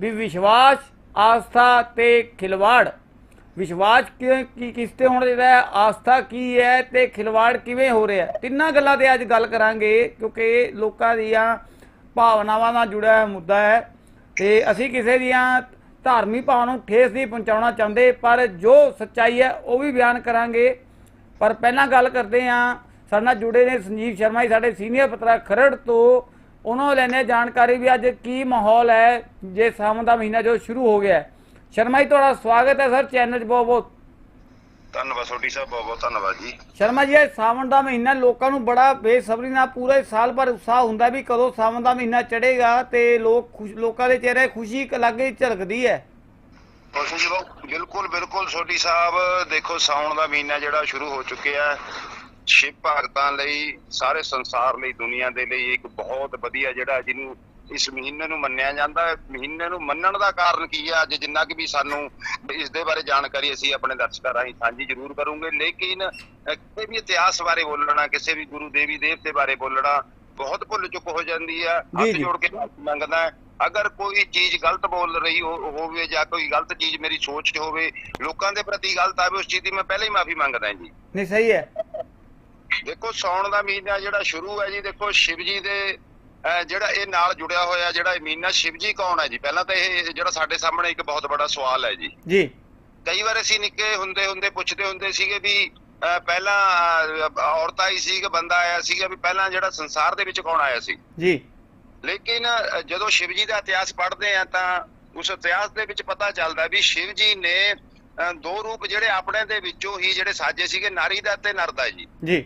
ਵੀ ਵਿਸ਼ਵਾਸ, ਆਸਥਾ ਤੇ ਖਿਲਵਾੜ। ਵਿਸ਼ਵਾਸ ਕਿ- ਕੀ, ਕਿਸ ਤੇ ਹੋਣਾ ਚਾਹੀਦਾ ਹੈ ਆਸਥਾ ਕੀ ਹੈ ਤੇ ਖਿਲਵਾੜ ਕਿਵੇਂ ਹੋ ਰਿਹਾ? ਤਿੰਨਾਂ ਗੱਲਾਂ ਤੇ ਅੱਜ ਗੱਲ ਕਰਾਂਗੇ, ਕਿਉਂਕਿ ਲੋਕਾਂ ਦੀਆਂ ਭਾਵਨਾਵਾਂ ਨਾਲ ਜੁੜਿਆ ਹੋਇਆ ਮੁੱਦਾ ਹੈ। ਤੇ ਅਸੀਂ ਕਿਸੇ ਦੀਆਂ ਧਾਰਮਿਕ ਭਾਵਨਾ ਨੂੰ ਠੇਸ ਨਹੀਂ ਪਹੁੰਚਾਉਣਾ ਚਾਹੁੰਦੇ, ਪਰ ਜੋ ਸੱਚਾਈ ਹੈ, ਉਹ ਵੀ ਬਿਆਨ ਕਰਾਂਗੇ। ਪਰ ਪਹਿਲਾਂ ਗੱਲ ਕਰਦੇ ਹਾਂ। ਸਾਡੇ ਨਾਲ ਜੁੜੇ ਨੇ ਸੰਜੀਵ ਸ਼ਰਮਾ ਜੀ, ਸਾਡੇ ਸੀਨੀਅਰ ਪੱਤਰਕਾਰ ਖਰੜ ਤੋਂ ਉਹਨਾਂ ਨੂੰ ਲੈਣੇ ਜਾਣਕਾਰੀ ਵੀ ਅੱਜ ਕੀ ਮਾਹੌਲ ਹੈ ਜੇ ਸਾਵਣ ਦਾ ਮਹੀਨਾ ਜੋ ਸ਼ੁਰੂ ਹੋ ਗਿਆ ਹੈ। ਸ਼ਰਮਾ ਜੀ ਤੁਹਾਡਾ ਸਵਾਗਤ ਹੈ ਸਰ ਚੈਨਲ 'ਚ ਬਹੁਤ ਬਹੁਤ। ਧੰਨਵਾਦ ਸੋਢੀ ਸਾਹਿਬ ਬਹੁਤ ਬਹੁਤ ਧੰਨਵਾਦ ਜੀ। ਸ਼ਰਮਾ ਜੀ ਇਹ ਸਾਵਣ ਦਾ ਮਹੀਨਾ ਲੋਕਾਂ ਨੂੰ ਬੜਾ ਬੇਸਬਰੀ ਨਾਲ ਪੂਰੇ ਸਾਲ ਭਰ ਉਤਸ਼ਾਹ ਹੁੰਦਾ ਵੀ ਕਦੋਂ ਸਾਵਣ ਦਾ ਮਹੀਨਾ ਚੜ੍ਹੇਗਾ ਤੇ ਲੋਕ ਖੁਸ਼ ਲੋਕਾਂ ਦੇ ਚਿਹਰੇ ਖੁਸ਼ੀ ਇੱਕ ਅਲੱਗ ਹੀ ਝਲਕਦੀ ਹੈ। ਜੀ ਬਿਲਕੁਲ ਬਿਲਕੁਲ ਸੋਢੀ ਸਾਹਿਬ ਦੇਖੋ ਸਾਉਣ ਦਾ ਮਹੀਨਾ ਜਿਹੜਾ ਸ਼ੁਰੂ ਹੋ ਚੁੱਕਿਆ ਸ਼ਿਵ ਭਗਤਾਂ ਲਈ ਸਾਰੇ ਸੰਸਾਰ ਲਈ ਦੁਨੀਆ ਦੇ ਲਈ ਇੱਕ ਬਹੁਤ ਵਧੀਆ ਜਿਹੜਾ ਜਿਹਨੂੰ ਇਸ ਮਹੀਨੇ ਨੂੰ ਮੰਨਿਆ ਜਾਂਦਾ ਹੈ। ਮਹੀਨੇ ਨੂੰ ਮੰਨਣ ਦਾ ਕਾਰਨ ਕੀ ਹੈ? ਅੱਜ ਜਿੰਨਾ ਕਿ ਵੀ ਸਾਨੂੰ ਇਸ ਦੇ ਬਾਰੇ ਜਾਣਕਾਰੀ ਅਸੀਂ ਆਪਣੇ ਦਰਸ਼ਕਾਂ ਰਾਹੀਂ ਸਾਂਝੀ ਜ਼ਰੂਰ ਕਰੂੰਗੇ। ਲੇਕਿਨ ਕਿਸੇ ਵੀ ਇਤਿਹਾਸ ਬਾਰੇ ਬੋਲਣਾ ਕਿਸੇ ਵੀ ਗੁਰੂ ਦੇਵੀ ਦੇਵਤੇ ਬਾਰੇ ਬੋਲਣਾ ਬਹੁਤ ਭੁੱਲ ਚੁੱਕ ਹੋ ਜਾਂਦੀ ਹੈ। ਹੱਥ। ਜੋੜ ਕੇ ਮੰਗਦਾ ਅਗਰ ਕੋਈ ਚੀਜ਼ ਗਲਤ ਬੋਲ ਰਹੀ ਹੋਵੇ ਜਾਂ ਕੋਈ ਗਲਤ ਚੀਜ਼ ਮੇਰੀ ਸੋਚ 'ਚ ਹੋਵੇ ਲੋਕਾਂ ਦੇ ਪ੍ਰਤੀ ਗਲਤ ਆਵੇ ਉਸ ਚੀਜ਼ ਦੀ ਮੈਂ ਪਹਿਲਾਂ ਹੀ ਮਾਫੀ ਮੰਗਦਾ ਜੀ। ਨਹੀਂ ਸਹੀ ਹੈ। ਦੇਖੋ ਸੌਣ ਦਾ ਮਹੀਨਾ ਜਿਹੜਾ ਸ਼ੁਰੂ ਹੈ ਜੀ ਦੇਖੋ ਸ਼ਿਵ ਜੀ ਦੇ ਜਿਹੜਾ ਇਹ ਨਾਲ ਜੁੜਿਆ ਹੋਇਆ ਜਿਹੜਾ ਇਹ ਮਹੀਨਾ ਸ਼ਿਵ ਜੀ ਕੌਣ ਹੈ ਜੀ? ਪਹਿਲਾਂ ਤਾਂ ਇਹ ਜਿਹੜਾ ਸਾਡੇ ਸਾਹਮਣੇ ਇੱਕ ਬਹੁਤ ਵੱਡਾ ਸਵਾਲ ਹੈ ਜੀ। ਜੀ। ਕਈ ਵਾਰ ਅਸੀਂ ਨਿੱਕੇ ਹੁੰਦੇ ਹੁੰਦੇ ਪੁੱਛਦੇ ਹੁੰਦੇ ਸੀਗੇ ਵੀ ਪਹਿਲਾਂ ਔਰਤ ਆਈ ਸੀ ਕਿ ਬੰਦਾ ਆਇਆ ਸੀਗਾ ਵੀ ਪਹਿਲਾਂ ਜਿਹੜਾ ਸੰਸਾਰ ਦੇ ਵਿੱਚ ਕੌਣ ਆਇਆ ਸੀ? ਜੀ। ਲੇਕਿਨ ਜਦੋਂ ਸ਼ਿਵ ਜੀ ਦਾ ਇਤਿਹਾਸ ਪੜ੍ਹਦੇ ਆ ਤਾਂ ਉਸ ਇਤਿਹਾਸ ਦੇ ਵਿੱਚ ਪਤਾ ਚੱਲਦਾ ਵੀ ਸ਼ਿਵ ਜੀ ਨੇ ਦੋ ਰੂਪ ਜਿਹੜੇ ਆਪਣੇ ਦੇ ਵਿੱਚੋਂ ਹੀ ਜਿਹੜੇ ਸਾਜੇ ਸੀਗੇ ਨਾਰੀ ਦਾ ਤੇ ਨਰ ਦਾ ਜੀ। ਜੀ।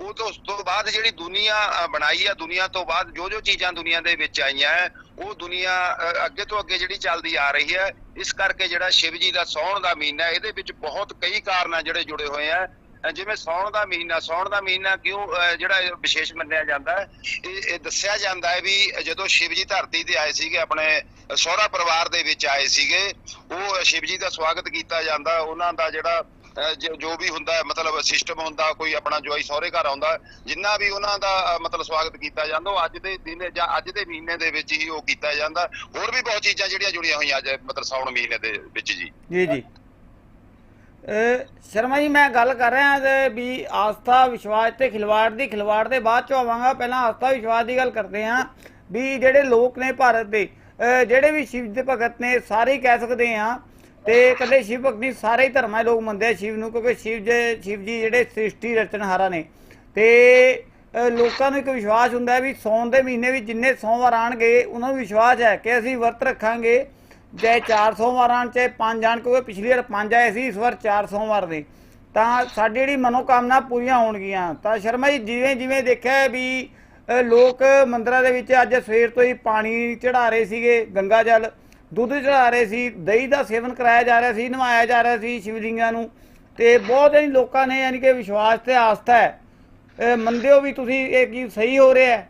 ਉਹ ਤੋਂ ਉਸ ਤੋਂ ਬਾਅਦ ਜਿਹੜੀ ਦੁਨੀਆ ਬਣਾਈ ਆ ਦੁਨੀਆ ਤੋਂ ਬਾਅਦ ਜੋ ਜੋ ਚੀਜ਼ਾਂ ਦੁਨੀਆ ਦੇ ਵਿੱਚ ਆਈਆਂ ਉਹ ਦੁਨੀਆ ਅੱਗੇ ਤੋਂ ਅੱਗੇ ਜਿਹੜੀ ਚੱਲਦੀ ਆ ਰਹੀ ਹੈ ਇਸ ਕਰਕੇ ਜਿਹੜਾ ਸ਼ਿਵ ਜੀ ਦਾ ਸੌਣ ਦਾ ਮਹੀਨਾ ਇਹਦੇ ਵਿੱਚ ਬਹੁਤ ਕਈ ਕਾਰਨ ਆ ਜਿਹੜੇ ਜੁੜੇ ਹੋਏ ਆ। ਜਿਵੇਂ ਸੌਣ ਦਾ ਮਹੀਨਾ ਸੌਣ ਦਾ ਮਹੀਨਾ ਕਿਉਂ ਅ, ਜਿਹੜਾ ਵਿਸ਼ੇਸ਼ ਮੰਨਿਆ ਜਾਂਦਾ ਹੈ ਇਹ ਦੱਸਿਆ ਜਾਂਦਾ ਹੈ ਵੀ ਜਦੋਂ ਸ਼ਿਵ ਜੀ ਧਰਤੀ ਤੇ ਆਏ ਸੀਗੇ ਆਪਣੇ ਸਹੁਰਾ ਪਰਿਵਾਰ ਦੇ ਵਿੱਚ ਆਏ ਸੀਗੇ ਉਹ ਸ਼ਿਵ ਜੀ ਦਾ ਸਵਾਗਤ ਕੀਤਾ ਜਾਂਦਾ ਉਹਨਾਂ ਦਾ ਜਿਹੜਾ ਜੋ ਵੀ ਹੁੰਦਾ ਮਤਲਬ ਸਿਸਟਮ ਹੁੰਦਾ, ਕੋਈ ਆਪਣਾ ਜਵਾਈ ਸਹੁਰੇ ਘਰ ਆਉਂਦਾ ਜਿੰਨਾ ਵੀ ਉਹਨਾਂ ਦਾ ਮਤਲਬ ਸਵਾਗਤ ਕੀਤਾ ਜਾਂਦਾ, ਉਹ ਅੱਜ ਦੇ ਦਿਨ ਜਾਂ ਅੱਜ ਦੇ ਮਹੀਨੇ ਦੇ ਵਿੱਚ ਹੀ ਉਹ ਕੀਤਾ ਜਾਂਦਾ ਹੋਰ ਵੀ ਬਹੁਤ ਚੀਜ਼ਾਂ ਜਿਹੜੀਆਂ ਜੁੜੀਆਂ ਹੋਈਆਂ ਅੱਜ, ਮਤਲਬ ਸਾਉਣ ਮਹੀਨੇ ਦੇ ਵਿੱਚ ਜੀ। ਜੀ ਜੀ। ਸ਼ਰਮਾ ਜੀ, ਮੈਂ ਗੱਲ ਕਰ ਰਿਹਾ ਤੇ ਵੀ ਆਸਥਾ, ਵਿਸ਼ਵਾਸ ਤੇ ਖਿਲਵਾੜ ਦੀ, ਖਿਲਵਾੜ ਦੇ ਬਾਅਦ ਚ ਆਵਾਂਗਾ। ਪਹਿਲਾਂ ਆਸਥਾ, ਵਿਸ਼ਵਾਸ ਦੀ ਗੱਲ ਕਰਦੇ ਹਾਂ ਵੀ ਜਿਹੜੇ ਲੋਕ ਨੇ ਭਾਰਤ ਦੇ ਜਿਹੜੇ ਵੀ ਸ਼ਿਵ ਦੇ ਭਗਤ ਨੇ, ਸਾਰੇ ਕਹਿ ਸਕਦੇ ਹਾਂ ਤੇ ਕੱਲੇ ਸ਼ਿਵ ਭਗਤ ਨਹੀਂ ਸਾਰੇ ਹੀ ਧਰਮਾਂ ਦੇ ਲੋਕ ਮੰਨਦੇ ਆ ਸ਼ਿਵ ਨੂੰ, ਕਿਉਂਕਿ ਸ਼ਿਵ ਜੇ, ਸ਼ਿਵ ਜੀ ਜਿਹੜੇ ਸ੍ਰਿਸ਼ਟੀ ਰਚਨਹਾਰਾ ਨੇ। ਤੇ ਲੋਕਾਂ ਨੂੰ ਇੱਕ ਵਿਸ਼ਵਾਸ ਹੁੰਦਾ ਹੈ ਵੀ ਸੌਣ ਦੇ ਮਹੀਨੇ ਵਿੱਚ ਜਿੰਨੇ ਸੋਮਵਾਰ ਆਣਗੇ, ਉਹਨਾਂ ਨੂੰ ਵਿਸ਼ਵਾਸ ਹੈ ਕਿ ਅਸੀਂ ਵਰਤ ਰੱਖਾਂਗੇ, ਚਾਹੇ 4 ਸੋਮਵਾਰ ਆਉਣ, ਚਾਹੇ 5 ਆਣ ਕਿਉਂਕਿ ਪਿਛਲੀ ਵਾਰ 5 ਆਏ ਸੀ, ਇਸ ਵਾਰ 4 ਸੋਮਵਾਰ ਨੇ। ਤਾਂ ਸਾਡੀ ਜਿਹੜੀ ਮਨੋਕਾਮਨਾ ਪੂਰੀਆਂ ਹੋਣਗੀਆਂ। ਤਾਂ ਸ਼ਰਮਾ ਜੀ, ਜਿਵੇਂ ਜਿਵੇਂ ਦੇਖਿਆ ਵੀ ਲੋਕ ਮੰਦਰਾਂ ਦੇ ਵਿੱਚ ਅੱਜ ਸਵੇਰ ਤੋਂ ਹੀ ਪਾਣੀ ਚੜਾ ਰਹੇ ਸੀਗੇ, ਗੰਗਾ ਜਲ। ਦੁੱਧ ਚੜਾ ਰਹੇ ਸੀ ਦਹੀਂ ਦਾ ਸੇਵਨ ਕਰਾਇਆ ਜਾ ਰਿਹਾ ਸੀ ਨਵਾਇਆ ਜਾ ਰਿਹਾ ਸੀ ਸ਼ਿਵਲਿੰਗਾਂ ਨੂੰ। ਤੇ ਬਹੁਤ ਹੀ ਲੋਕਾਂ ਨੇ ਯਾਨੀ ਕਿ ਵਿਸ਼ਵਾਸ ਤੇ ਆਸਥਾ ਹੈ। ਮੰਨਦੇ ਹੋ ਵੀ ਤੁਸੀਂ ਇਹ ਕੀ ਸਹੀ ਹੋ ਰਿਹਾ ਹੈ?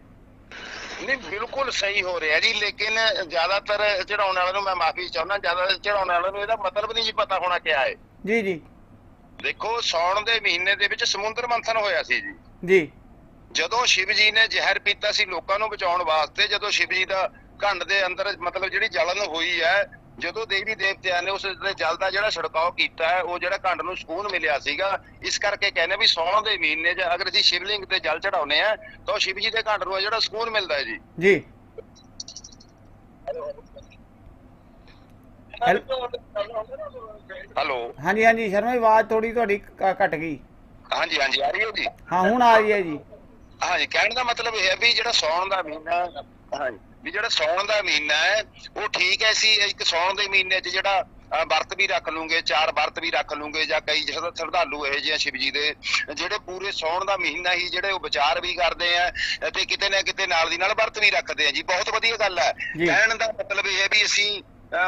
ਨਹੀਂ ਬਿਲਕੁਲ ਸਹੀ ਹੋ ਰਿਹਾ ਜੀ ਲੇਕਿਨ ਜ਼ਿਆਦਾਤਰ ਚੜਾਉਣ ਵਾਲਿਆਂ ਨੂੰ ਮੈਂ ਮਾਫੀ ਚਾਹੁੰਦਾ ਜ਼ਿਆਦਾ ਚੜਾਉਣ ਵਾਲਿਆਂ ਨੂੰ ਇਹਦਾ ਮਤਲਬ ਨਹੀਂ ਜੀ ਪਤਾ ਹੋਣਾ ਕਿਆ ਹੈ। ਜੀ ਜੀ। ਦੇਖੋ ਸੌਣ ਦੇ ਮਹੀਨੇ ਦੇ ਵਿੱਚ ਸਮੁੰਦਰ ਮੰਥਨ ਹੋਇਆ ਸੀ ਜੀ। ਜੀ। ਜਦੋਂ ਸ਼ਿਵ ਜੀ ਨੇ ਜ਼ਹਿਰ ਪੀਤਾ ਸੀ ਲੋਕਾਂ ਨੂੰ ਬਚਾਉਣ ਵਾਸਤੇ ਜਦੋਂ ਸ਼ਿਵ ਜੀ ਦਾ ਘੰਡ ਦੇ ਅੰਦਰ ਮਤਲਬ ਜਿਹੜੀ ਜਲਨ ਹੋਈ ਹੈ ਜਦੋਂ ਦੇਵੀ ਦੇਵਤਿਆਂ ਨੇ ਉਸ ਦੇ ਜਲ ਦਾ ਜਿਹੜਾ ਛਿੜਕਾਅ ਕੀਤਾ ਹੈ ਉਹ ਜਿਹੜਾ ਘੰਡ ਨੂੰ ਸਕੂਨ ਮਿਲਿਆ ਸੀਗਾ ਇਸ ਕਰਕੇ ਕਹਿੰਦੇ ਵੀ ਸੌਣ ਦੇ ਮਹੀਨੇ 'ਚ ਅਗਰ ਅਸੀਂ ਸ਼ਿਵਲਿੰਗ ਤੇ ਜਲ ਚੜਾਉਨੇ ਆ ਤਾਂ ਉਹ ਸ਼ਿਵ ਜੀ ਦੇ ਘੰਡ ਨੂੰ ਆ ਜਿਹੜਾ ਸਕੂਨ ਮਿਲਦਾ ਹੈ ਜੀ। ਜੀ। ਹੈਲ- ਹਾਂਜੀ ਹਾਂਜੀ ਸ਼ਰਮਾ ਜੀ ਆਵਾਜ਼ ਥੋੜੀ ਤੁਹਾਡੀ ਘਟ ਗਈ। ਹਾਂਜੀ ਹਾਂਜੀ ਆ ਰਹੀ ਹੈ ਜੀ? ਹਾਂ ਹੁਣ ਆ ਰਹੀ ਹੈ ਜੀ। ਹਾਂਜੀ ਕਹਿਣ ਦਾ ਮਤਲਬ ਇਹ ਹੈ ਵੀ ਜਿਹੜਾ ਸੌਣ ਦਾ ਮਹੀਨਾ ਹਾਂਜੀ। ਵੀ ਜਿਹੜਾ ਸੌਣ ਦਾ ਮਹੀਨਾ ਹੈ ਉਹ ਠੀਕ ਹੈ ਸੀ ਇੱਕ ਸੌਣ ਦੇ ਮਹੀਨੇ 'ਚ ਜਿਹੜਾ ਵਰਤ ਵੀ ਰੱਖ ਲੂਗੇ ਚਾਰ ਵਰਤ ਵੀ ਰੱਖ ਲੂਗੇ ਜਾਂ ਕਈ ਜਿਹੜਾ ਸ਼ਰਧਾਲੂ ਇਹ ਜਿਹੇ ਸ਼ਿਵ ਜੀ ਦੇ ਜਿਹੜੇ ਪੂਰੇ ਸੌਣ ਦਾ ਮਹੀਨਾ ਹੀ ਜਿਹੜੇ ਉਹ ਵਿਚਾਰ ਵੀ ਕਰਦੇ ਆ ਤੇ ਕਿਤੇ ਨਾ ਕਿਤੇ ਨਾਲ ਦੀ ਨਾਲ ਵਰਤ ਵੀ ਰੱਖਦੇ ਆ ਜੀ। ਬਹੁਤ ਵਧੀਆ ਗੱਲ ਹੈ। ਕਹਿਣ ਦਾ ਮਤਲਬ ਇਹ ਹੈ ਵੀ ਅਸੀਂ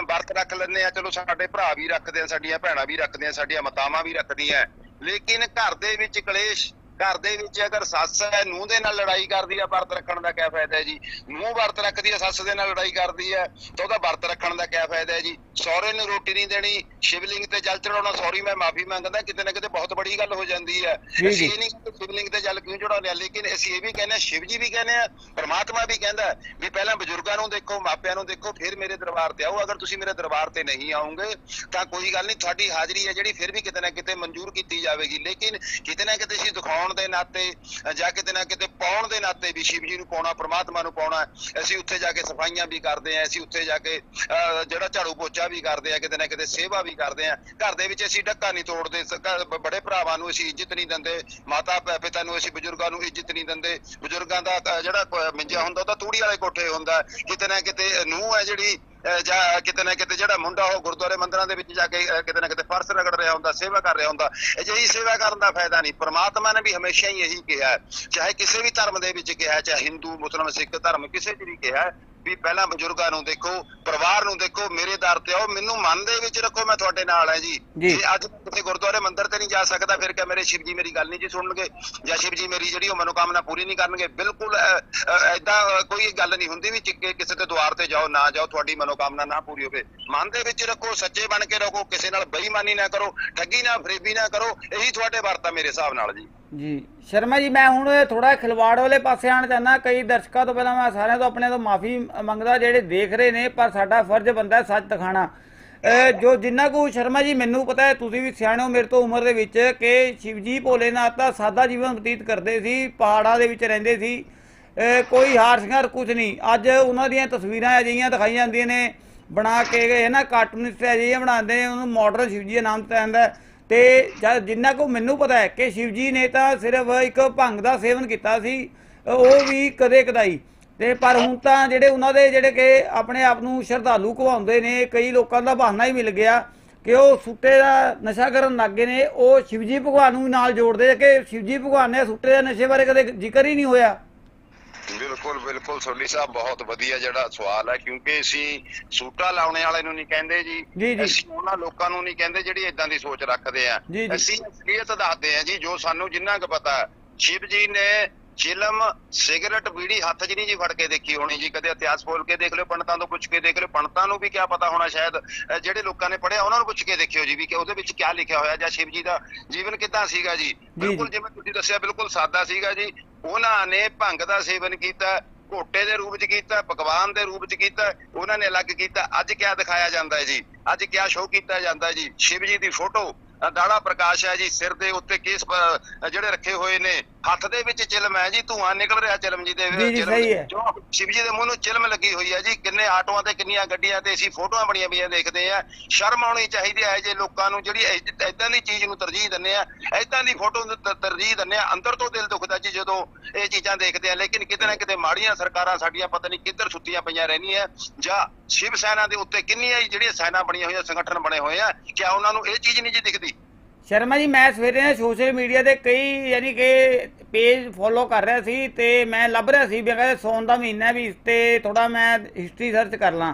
ਵਰਤ ਰੱਖ ਲੈਂਦੇ ਆ ਚਲੋ ਸਾਡੇ ਭਰਾ ਵੀ ਰੱਖਦੇ ਆ ਸਾਡੀਆਂ ਭੈਣਾਂ ਵੀ ਰੱਖਦੇ ਆ ਸਾਡੀਆਂ ਮਾਤਾਵਾਂ ਵੀ ਰੱਖਦੀਆਂ। ਲੇਕਿਨ ਘਰ ਦੇ ਵਿੱਚ ਕਲੇਸ਼ ਘਰ ਦੇ ਵਿੱਚ ਅਗਰ ਸੱਸ ਹੈ ਨੂੰਹ ਦੇ ਨਾਲ ਲੜਾਈ ਕਰਦੀ ਹੈ ਵਰਤ ਰੱਖਣ ਦਾ ਕੀ ਫਾਇਦਾ ਹੈ ਜੀ? ਨੂੰਹ ਵਰਤ ਰੱਖਦੀ ਹੈ ਸੱਸ ਦੇ ਨਾਲ ਲੜਾਈ ਕਰਦੀ ਹੈ ਤਾਂ ਉਹਦਾ ਵਰਤ ਰੱਖਣ ਦਾ ਕੀ ਫਾਇਦਾ ਹੈ ਜੀ? ਸਹੁਰੇ ਨੂੰ ਰੋਟੀ ਨਹੀਂ ਦੇਣੀ ਸ਼ਿਵਲਿੰਗ ਤੇ ਜਲ ਚੜਾਉਣਾ ਸੌਰੀ ਮੈਂ ਮਾਫੀ ਮੰਗਦਾ ਕਿਤੇ ਨਾ ਕਿਤੇ ਬਹੁਤ ਬੜੀ ਗੱਲ ਹੋ ਜਾਂਦੀ ਹੈ। ਅਸੀਂ। ਇਹ ਨਹੀਂ ਕਹਿੰਦੇ ਸ਼ਿਵਲਿੰਗ ਤੇ ਜਲ ਕਿਉਂ ਚੜਾਉਂਦੇ ਆ ਲੇਕਿਨ ਅਸੀਂ ਇਹ ਵੀ ਕਹਿੰਦੇ ਆ ਸ਼ਿਵ ਜੀ ਵੀ ਕਹਿੰਦੇ ਆ ਪਰਮਾਤਮਾ ਵੀ ਕਹਿੰਦਾ ਵੀ ਪਹਿਲਾਂ ਬਜ਼ੁਰਗਾਂ ਨੂੰ ਦੇਖੋ ਮਾਪਿਆਂ ਨੂੰ ਦੇਖੋ ਫਿਰ ਮੇਰੇ ਦਰਬਾਰ ਤੇ ਆਓ। ਅਗਰ ਤੁਸੀਂ ਮੇਰੇ ਦਰਬਾਰ ਤੇ ਨਹੀਂ ਆਓਗੇ ਤਾਂ ਕੋਈ ਗੱਲ ਨਹੀਂ ਤੁਹਾਡੀ ਹਾਜ਼ਰੀ ਹੈ ਜਿਹੜੀ ਫਿਰ ਵੀ ਕਿਤੇ ਨਾ ਕਿਤੇ ਮਨਜ਼ੂਰ ਕੀਤੀ ਜਾਵੇਗੀ। ਲੇਕਿਨ ਕਿਤੇ ਨਾ ਕਿਤੇ ਅਸੀਂ ਦਿਖਾਉਣ ਦੇ ਨਾਤੇ ਜਾਂ ਕਿਤੇ ਨਾ ਕਿਤੇ ਪਾਉਣ ਦੇ ਨਾਤੇ ਵੀ ਸ਼ਿਵ ਜੀ ਨੂੰ ਪਾਉਣਾ, ਪ੍ਰਮਾਤਮਾ ਨੂੰ ਪਾਉਣਾ, ਅਸੀਂ ਉੱਥੇ ਜਾ ਕੇ ਸਫਾਈਆਂ ਵੀ ਕਰਦੇ ਆ ਅਸੀਂ ਉੱਥੇ ਜਾ ਕੇ ਜਿਹੜਾ ਝਾੜੂ ਪੋਚਾ ਵੀ ਕਰਦੇ ਆ ਕਿਤੇ ਨਾ ਕਿਤੇ ਸੇਵਾ ਵੀ ਕਰਦੇ ਆ ਘਰ ਦੇ ਵਿੱਚ ਅਸੀਂ ਡੱਕਾ ਨਹੀਂ ਤੋੜਦੇ ਬੜੇ ਭਰਾਵਾਂ ਨੂੰ ਅਸੀਂ ਇੱਜ਼ਤ ਨਹੀਂ ਦਿੰਦੇ, ਮਾਤਾ ਪਿਤਾ ਨੂੰ ਅਸੀਂ ਬਜ਼ੁਰਗਾਂ ਨੂੰ ਇੱਜ਼ਤ ਨਹੀਂ ਦਿੰਦੇ। ਬਜ਼ੁਰਗਾਂ ਦਾ ਜਿਹੜਾ ਕ- ਮੰਜਾ ਹੁੰਦਾ ਉਹਦਾ ਤੂੜੀ ਵਾਲੇ ਕੋਠੇ ਹੁੰਦਾ, ਕਿਤੇ ਨਾ ਕਿਤੇ ਨੂੰਹ ਹੈ ਜਿਹੜੀ ਜਾਂ ਕਿਤੇ ਨਾ ਕਿਤੇ ਜਿਹੜਾ ਮੁੰਡਾ ਉਹ ਗੁਰਦੁਆਰੇ ਮੰਦਿਰਾਂ ਦੇ ਵਿੱਚ ਜਾ ਕੇ ਕਿਤੇ ਨਾ ਕਿਤੇ ਫਰਸ਼ ਰਗੜ ਰਿਹਾ ਹੁੰਦਾ, ਸੇਵਾ ਕਰ ਰਿਹਾ ਹੁੰਦਾ, ਅਜਿਹੀ ਸੇਵਾ ਕਰਨ ਦਾ ਫਾਇਦਾ ਨਹੀਂ। ਪਰਮਾਤਮਾ ਨੇ ਵੀ ਹਮੇਸ਼ਾ ਹੀ ਇਹੀ ਕਿਹਾ ਚਾਹੇ ਕਿਸੇ ਵੀ ਧਰਮ ਦੇ ਵਿੱਚ ਕਿਹਾ ਚਾਹੇ ਹਿੰਦੂ ਮੁਸਲਮਾਨ ਸਿੱਖ ਧਰਮ ਕਿਸੇ 'ਚ ਵੀ ਕਿਹਾ ਵੀ ਪਹਿਲਾਂ ਬਜ਼ੁਰਗਾਂ ਨੂੰ ਦੇਖੋ ਪਰਿਵਾਰ ਨੂੰ ਦੇਖੋ ਮੇਰੇ ਦਰ ਤੇ ਆਓ ਮੈਨੂੰ ਮਨ ਦੇ ਵਿੱਚ ਰੱਖੋ ਮੈਂ ਤੁਹਾਡੇ ਨਾਲ ਹੈ ਜੀ। ਜੀ। ਅੱਜ ਕਿਸੇ ਗੁਰਦੁਆਰੇ ਮੰਦਿਰ ਤੇ ਨਹੀਂ ਜਾ ਸਕਦਾ ਫਿਰ ਕਿ ਮੇਰੇ ਸ਼ਿਵ ਜੀ ਮੇਰੀ ਗੱਲ ਨਹੀਂ ਜੀ ਸੁਣਨਗੇ ਜਾਂ ਸ਼ਿਵ ਜੀ ਮੇਰੀ ਜਿਹੜੀ ਉਹ ਮਨੋਕਾਮਨਾ ਪੂਰੀ ਨਹੀਂ ਕਰਨਗੇ। ਬਿਲਕੁਲ ਐਦਾਂ ਕੋਈ ਗੱਲ ਨਹੀਂ ਹੁੰਦੀ ਵੀ ਕਿਸੇ ਦੇ ਦੁਆਰ ਤੇ ਜਾਓ ਨਾ ਜਾਓ ਤੁਹਾਡੀ ਮਨੋਕਾਮਨਾ ਨਾ ਪੂਰੀ ਹੋਵੇ। ਮਨ ਦੇ ਵਿੱਚ ਰੱਖੋ ਸੱਚੇ ਬਣ ਕੇ ਰਹੋ ਕਿਸੇ ਨਾਲ ਬੇਈਮਾਨੀ ਨਾ ਕਰੋ ਠੱਗੀ ਨਾ ਫਰੇਬੀ ਨਾ ਕਰੋ ਇਹੀ ਤੁਹਾਡੇ ਵਰਤ ਆ ਮੇਰੇ ਹਿਸਾਬ ਨਾਲ ਜੀ। ਜੀ। ਸ਼ਰਮਾ ਜੀ, ਮੈਂ ਹੁਣ ਥੋੜਾ ਖਿਲਵਾੜ ਵਾਲੇ ਪਾਸੇ ਆਣ ਚਾਹੁੰਦਾ। ਕਈ ਦਰਸ਼ਕਾਂ ਤੋਂ ਪਹਿਲਾਂ ਮੈਂ ਸਾਰਿਆਂ ਤੋਂ ਆਪਣੇ ਤੋਂ ਮਾਫੀ ਮੰਗਦਾ, ਜਿਹੜੇ ਦੇਖ ਰਹੇ ਨੇ, ਪਰ ਸਾਡਾ ਫਰਜ਼ ਬੰਦਾ ਸੱਚ ਦਿਖਾਣਾ ਜੋ ਜਿੰਨਾ ਕੁ ਸ਼ਰਮਾ ਜੀ, ਮੈਨੂੰ ਪਤਾ ਹੈ, ਤੁਸੀਂ ਵੀ ਸਿਆਣੇ ਹੋ ਮੇਰੇ ਤੋਂ ਉਮਰ ਦੇ ਵਿੱਚ, ਕਿ ਸ਼ਿਵਜੀ ਭੋਲੇਨਾਥ ਤਾਂ ਸਾਦਾ ਜੀਵਨ ਬਤੀਤ ਕਰਦੇ ਸੀ, ਪਹਾੜਾਂ ਦੇ ਵਿੱਚ ਰਹਿੰਦੇ ਸੀ। ਕੋਈ ਹਾਰ ਸ਼ਿੰਗਾਰ ਕੁਝ ਨਹੀਂ। ਅੱਜ ਉਹਨਾਂ ਦੀਆਂ ਤਸਵੀਰਾਂ ਅਜਿਹੀਆਂ ਦਿਖਾਈ ਜਾਂਦੀਆਂ ਨੇ, ਬਣਾ ਕੇ ਇਹ ਨਾ ਕਾਰਟੂਨਿਸਟ ਅਜਿਹੀਆਂ ਬਣਾਉਂਦੇ ਨੇ, ਉਹਨੂੰ ਮਾਡਰਨ ਸ਼ਿਵਜੀ ਦਾ ਨਾਮ ਦਿੱਤਾ ਜਾਂਦਾ ਹੈ। ਤੇ ਜਦ ਜਿੰਨਾ ਕੋ ਮੈਨੂੰ ਪਤਾ ਹੈ ਕਿ ਸ਼ਿਵਜੀ ਨੇ ਤਾਂ ਸਿਰਫ ਇੱਕ ਭੰਗ ਦਾ ਸੇਵਨ ਕੀਤਾ ਸੀ, ਉਹ ਵੀ ਕਦੇ ਕਦਾਈ। ਤੇ ਪਰ ਹੁਣ ਤਾਂ ਜਿਹੜੇ ਉਹਨਾਂ ਦੇ ਜਿਹੜੇ ਕਿ ਆਪਣੇ ਆਪ ਨੂੰ ਸ਼ਰਧਾਲੂ ਕਹਾਉਂਦੇ ਨੇ, ਕਈ ਲੋਕਾਂ ਦਾ ਬਹਾਨਾ ਹੀ ਮਿਲ ਗਿਆ ਕਿ ਉਹ ਸੁੱਟੇ ਦਾ ਨਸ਼ਾ ਕਰਨ ਲੱਗੇ ਨੇ, ਉਹ ਸ਼ਿਵਜੀ ਭਗਵਾਨ ਨੂੰ ਨਾਲ ਜੋੜਦੇ ਕਿ ਸ਼ਿਵਜੀ ਭਗਵਾਨ ਨੇ ਸੁੱਟੇ ਦੇ ਨਸ਼ੇ ਬਾਰੇ ਕਦੇ ਜ਼ਿਕਰ ਹੀ ਨਹੀਂ ਹੋਇਆ। ਬਿਲਕੁਲ ਬਿਲਕੁਲ ਸੋਲੀ ਸਾਹਿਬ ਬਹੁਤ ਵਧੀਆ ਜਿਹੜਾ ਸਵਾਲ ਹੈ ਕਿਉਂਕਿ ਅਸੀਂ ਸੂਟਾ ਲਾਉਣੇ ਵਾਲੇ ਨੂੰ ਨਹੀਂ ਕਹਿੰਦੇ ਜੀ। ਅਸੀਂ ਉਹਨਾਂ ਲੋਕਾਂ ਨੂੰ ਨਹੀਂ ਕਹਿੰਦੇ ਜਿਹੜੀ ਇਦਾਂ ਦੀ ਸੋਚ ਰੱਖਦੇ ਆ। ਅਸੀਂ ਅਸਲੀਅਤ ਦੱਸਦੇ ਆ ਜੀ ਜੋ ਸਾਨੂੰ ਜਿੰਨਾ ਕੁ ਪਤਾ। ਸ਼ਿਵ ਜੀ ਨੇ ਚਿਲਮ ਸਿਗਰਟ ਬੀੜੀ ਹੱਥ 'ਚ ਨਹੀਂ ਜੀ ਫੜ ਕੇ ਦੇਖੀ ਹੋਣੀ ਜੀ ਕਦੇ ਇਤਿਹਾਸ ਖੋਲ ਕੇ ਦੇਖ ਲਿਓ ਪੰਡਤਾਂ ਤੋਂ ਪੁੱਛ ਕੇ ਦੇਖ ਲਿਓ ਪੰਡਤਾਂ ਨੂੰ ਵੀ ਕੀ ਪਤਾ ਹੋਣਾ ਸ਼ਾਇਦ ਜਿਹੜੇ ਲੋਕਾਂ ਨੇ ਪੜਿਆ ਉਹਨਾਂ ਨੂੰ ਪੁੱਛ ਕੇ ਦੇਖਿਓ ਜੀ ਵੀ ਕਿ ਉਹਦੇ ਵਿੱਚ ਕੀ ਲਿਖਿਆ ਹੋਇਆ ਜਾਂ ਸ਼ਿਵ ਜੀ ਦਾ ਜੀਵਨ ਕਿੱਦਾਂ ਸੀਗਾ ਜੀ। ਬਿਲਕੁਲ ਜਿਵੇਂ ਤੁਸੀਂ ਦੱਸਿਆ ਬਿਲਕੁਲ ਸਾਦਾ ਸੀਗਾ ਜੀ। ਉਹਨਾਂ ਨੇ ਭੰਗ ਦਾ ਸੇਵਨ ਕੀਤਾ ਘੋਟੇ ਦੇ ਰੂਪ ਚ ਕੀਤਾ ਪਕਵਾਨ ਦੇ ਰੂਪ ਚ ਕੀਤਾ ਉਹਨਾਂ ਨੇ ਅਲੱਗ ਕੀਤਾ ਅੱਜ ਕਿਆ ਦਿਖਾਇਆ ਜਾਂਦਾ ਹੈ ਜੀ? ਅੱਜ ਕਿਆ ਸ਼ੋਅ ਕੀਤਾ ਜਾਂਦਾ ਹੈ ਜੀ? ਸ਼ਿਵ ਜੀ ਦੀ ਫੋਟੋ ਦਾੜਾ ਪ੍ਰਕਾਸ਼ ਹੈ ਜੀ ਸਿਰ ਦੇ ਉੱਤੇ ਕੇਸ ਜਿਹੜੇ ਰੱਖੇ ਹੋਏ ਨੇ। ਹੱਥ ਦੇ ਵਿੱਚ ਚਿਲਮ ਹੈ ਜੀ ਧੂਆਂ ਨਿਕਲ ਰਿਹਾ ਚਿਲਮ ਜੀ ਦੇ ਚਿਲਮ- ਸ਼ਿਵ ਜੀ ਦੇ ਮੂੰਹ ਨੂੰ ਚਿਲਮ ਲੱਗੀ ਹੋਈ ਹੈ ਜੀ ਕਿੰਨੇ ਆਟੋਆਂ ਤੇ ਕਿੰਨੀਆਂ ਗੱਡੀਆਂ ਤੇ ਅਸੀਂ ਫੋਟੋਆਂ ਬਣੀਆਂ ਪਈਆਂ ਦੇਖਦੇ ਆ ਸ਼ਰਮ ਆਉਣੀ ਚਾਹੀਦੀ ਹੈ ਜੇ ਲੋਕਾਂ ਨੂੰ ਜਿਹੜੀ ਐਦਾਂ ਦੀ ਚੀਜ਼ ਨੂੰ ਤਰਜੀਹ ਦਿੰਦੇ ਆ ਐਦਾਂ ਦੀ ਫੋਟੋ ਨੂੰ ਤਰਜੀਹ ਦਿੰਦੇ ਆ ਅੰਦਰ ਤੋਂ ਦਿਲ ਦੁਖਦਾ ਜੀ ਜਦੋਂ ਇਹ ਚੀਜ਼ਾਂ ਦੇਖਦੇ ਆ ਲੇਕਿਨ ਕਿਤੇ ਨਾ ਕਿਤੇ ਮਾੜੀਆਂ ਸਰਕਾਰਾਂ ਸਾਡੀਆਂ ਪਤਾ ਨਹੀਂ ਕਿੱਧਰ ਸੁੱਤੀਆਂ ਪਈਆਂ ਰਹਿੰਦੀਆਂ ਜਾਂ ਸ਼ਿਵ ਸੈਨਾ ਦੇ ਉੱਤੇ ਕਿੰਨੀਆਂ ਜਿਹੜੀਆਂ ਸੈਨਾ ਬਣੀਆਂ ਹੋਈਆਂ ਸੰਗਠਨ ਬਣੇ ਹੋਏ ਆ ਕਿਆ ਉਹਨਾਂ ਨੂੰ ਇਹ ਚੀਜ਼ ਨਹੀਂ ਜੀ ਦਿਖਦੀ? ਸ਼ਰਮਾ ਜੀ ਮੈਂ ਸਵੇਰੇ ਨਾ ਸੋਸ਼ਲ ਮੀਡੀਆ ਤੇ ਕਈ ਯਾਨੀ ਕਿ ਪੇਜ ਫੋਲੋ ਕਰ ਰਿਹਾ ਸੀ ਤੇ ਮੈਂ ਲੱਭ ਰਿਹਾ ਸੀ ਵੀ ਕਹਿੰਦੇ ਸੌਣ ਦਾ ਮਹੀਨਾ ਵੀ ਇਸ ਤੇ ਥੋੜਾ ਮੈਂ ਹਿਸਟਰੀ ਸਰਚ ਕਰ ਲਾਂ।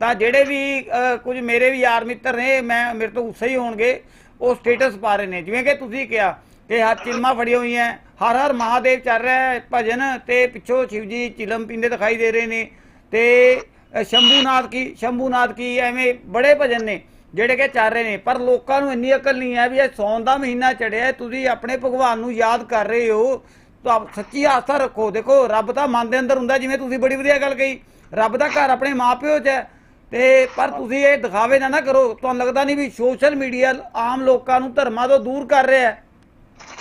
ਤਾਂ ਜਿਹੜੇ ਵੀ ਕੁਝ ਮੇਰੇ ਵੀ ਯਾਰ ਮਿੱਤਰ ਨੇ ਮੈਂ ਮੇਰੇ ਤੋਂ ਉਸੇ ਹੀ ਹੋਣਗੇ ਉਹ ਸਟੇਟਸ ਪਾ ਰਹੇ ਨੇ। ਜਿਵੇਂ ਕਿ ਤੁਸੀਂ ਕਿਹਾ ਕਿ ਹੱਥ ਚਿਲਮਾ ਫੜੀਆਂ ਹੋਈਆਂ ਹਰ ਹਰ ਮਹਾਦੇਵ ਚੱਲ ਰਿਹਾ ਹੈ ਭਜਨ ਤੇ ਪਿੱਛੋਂ ਸ਼ਿਵ ਜੀ ਚਿਲਮ ਪੀਂਦੇ ਦਿਖਾਈ ਦੇ ਰਹੇ ਨੇ ਤੇ ਅ, ਸ਼ੰਭੂਨਾਥ ਕੀ ਸ਼ੰਭੂਨਾਥ ਕੀ ਐਵੇਂ ਬੜੇ ਭਜਨ ਨੇ। ਜਿਹੜੇ ਕਿ ਚੱਲ ਰਹੇ ਨੇ, ਪਰ ਲੋਕਾਂ ਨੂੰ ਇੰਨੀ ਅਕਲ ਨਹੀਂ ਹੈ ਵੀ ਇਹ ਸੌਣ ਦਾ ਮਹੀਨਾ ਚੜਿਆ ਤੁਸੀਂ ਆਪਣੇ ਭਗਵਾਨ ਨੂੰ ਯਾਦ ਕਰ ਰਹੇ ਹੋ। ਤਾਂ ਸੱਚੀ ਆਸਥਾ ਰੱਖੋ, ਦੇਖੋ, ਰੱਬ ਤਾਂ ਮਨ ਦੇ ਅੰਦਰ ਹੁੰਦਾ ਜਿਵੇਂ ਤੁਸੀਂ ਬੜੀ ਵਧੀਆ ਗੱਲ ਕਹੀ, ਰੱਬ ਦਾ ਘਰ ਆਪਣੇ ਮਾਪਿਓ 'ਚ ਹੈ। ਤੇ ਪਰ ਤੁਸੀਂ ਇਹ ਦਿਖਾਵੇ ਨਾ ਨਾ ਕਰੋ, ਤੁਹਾਨੂੰ ਲੱਗਦਾ ਨਹੀਂ ਵੀ ਸੋਸ਼ਲ ਮੀਡੀਆ ਆਮ ਲੋਕਾਂ ਨੂੰ ਧਰਮਾਂ ਤੋਂ ਦੂਰ ਕਰ ਰਿਹਾ ਹੈ?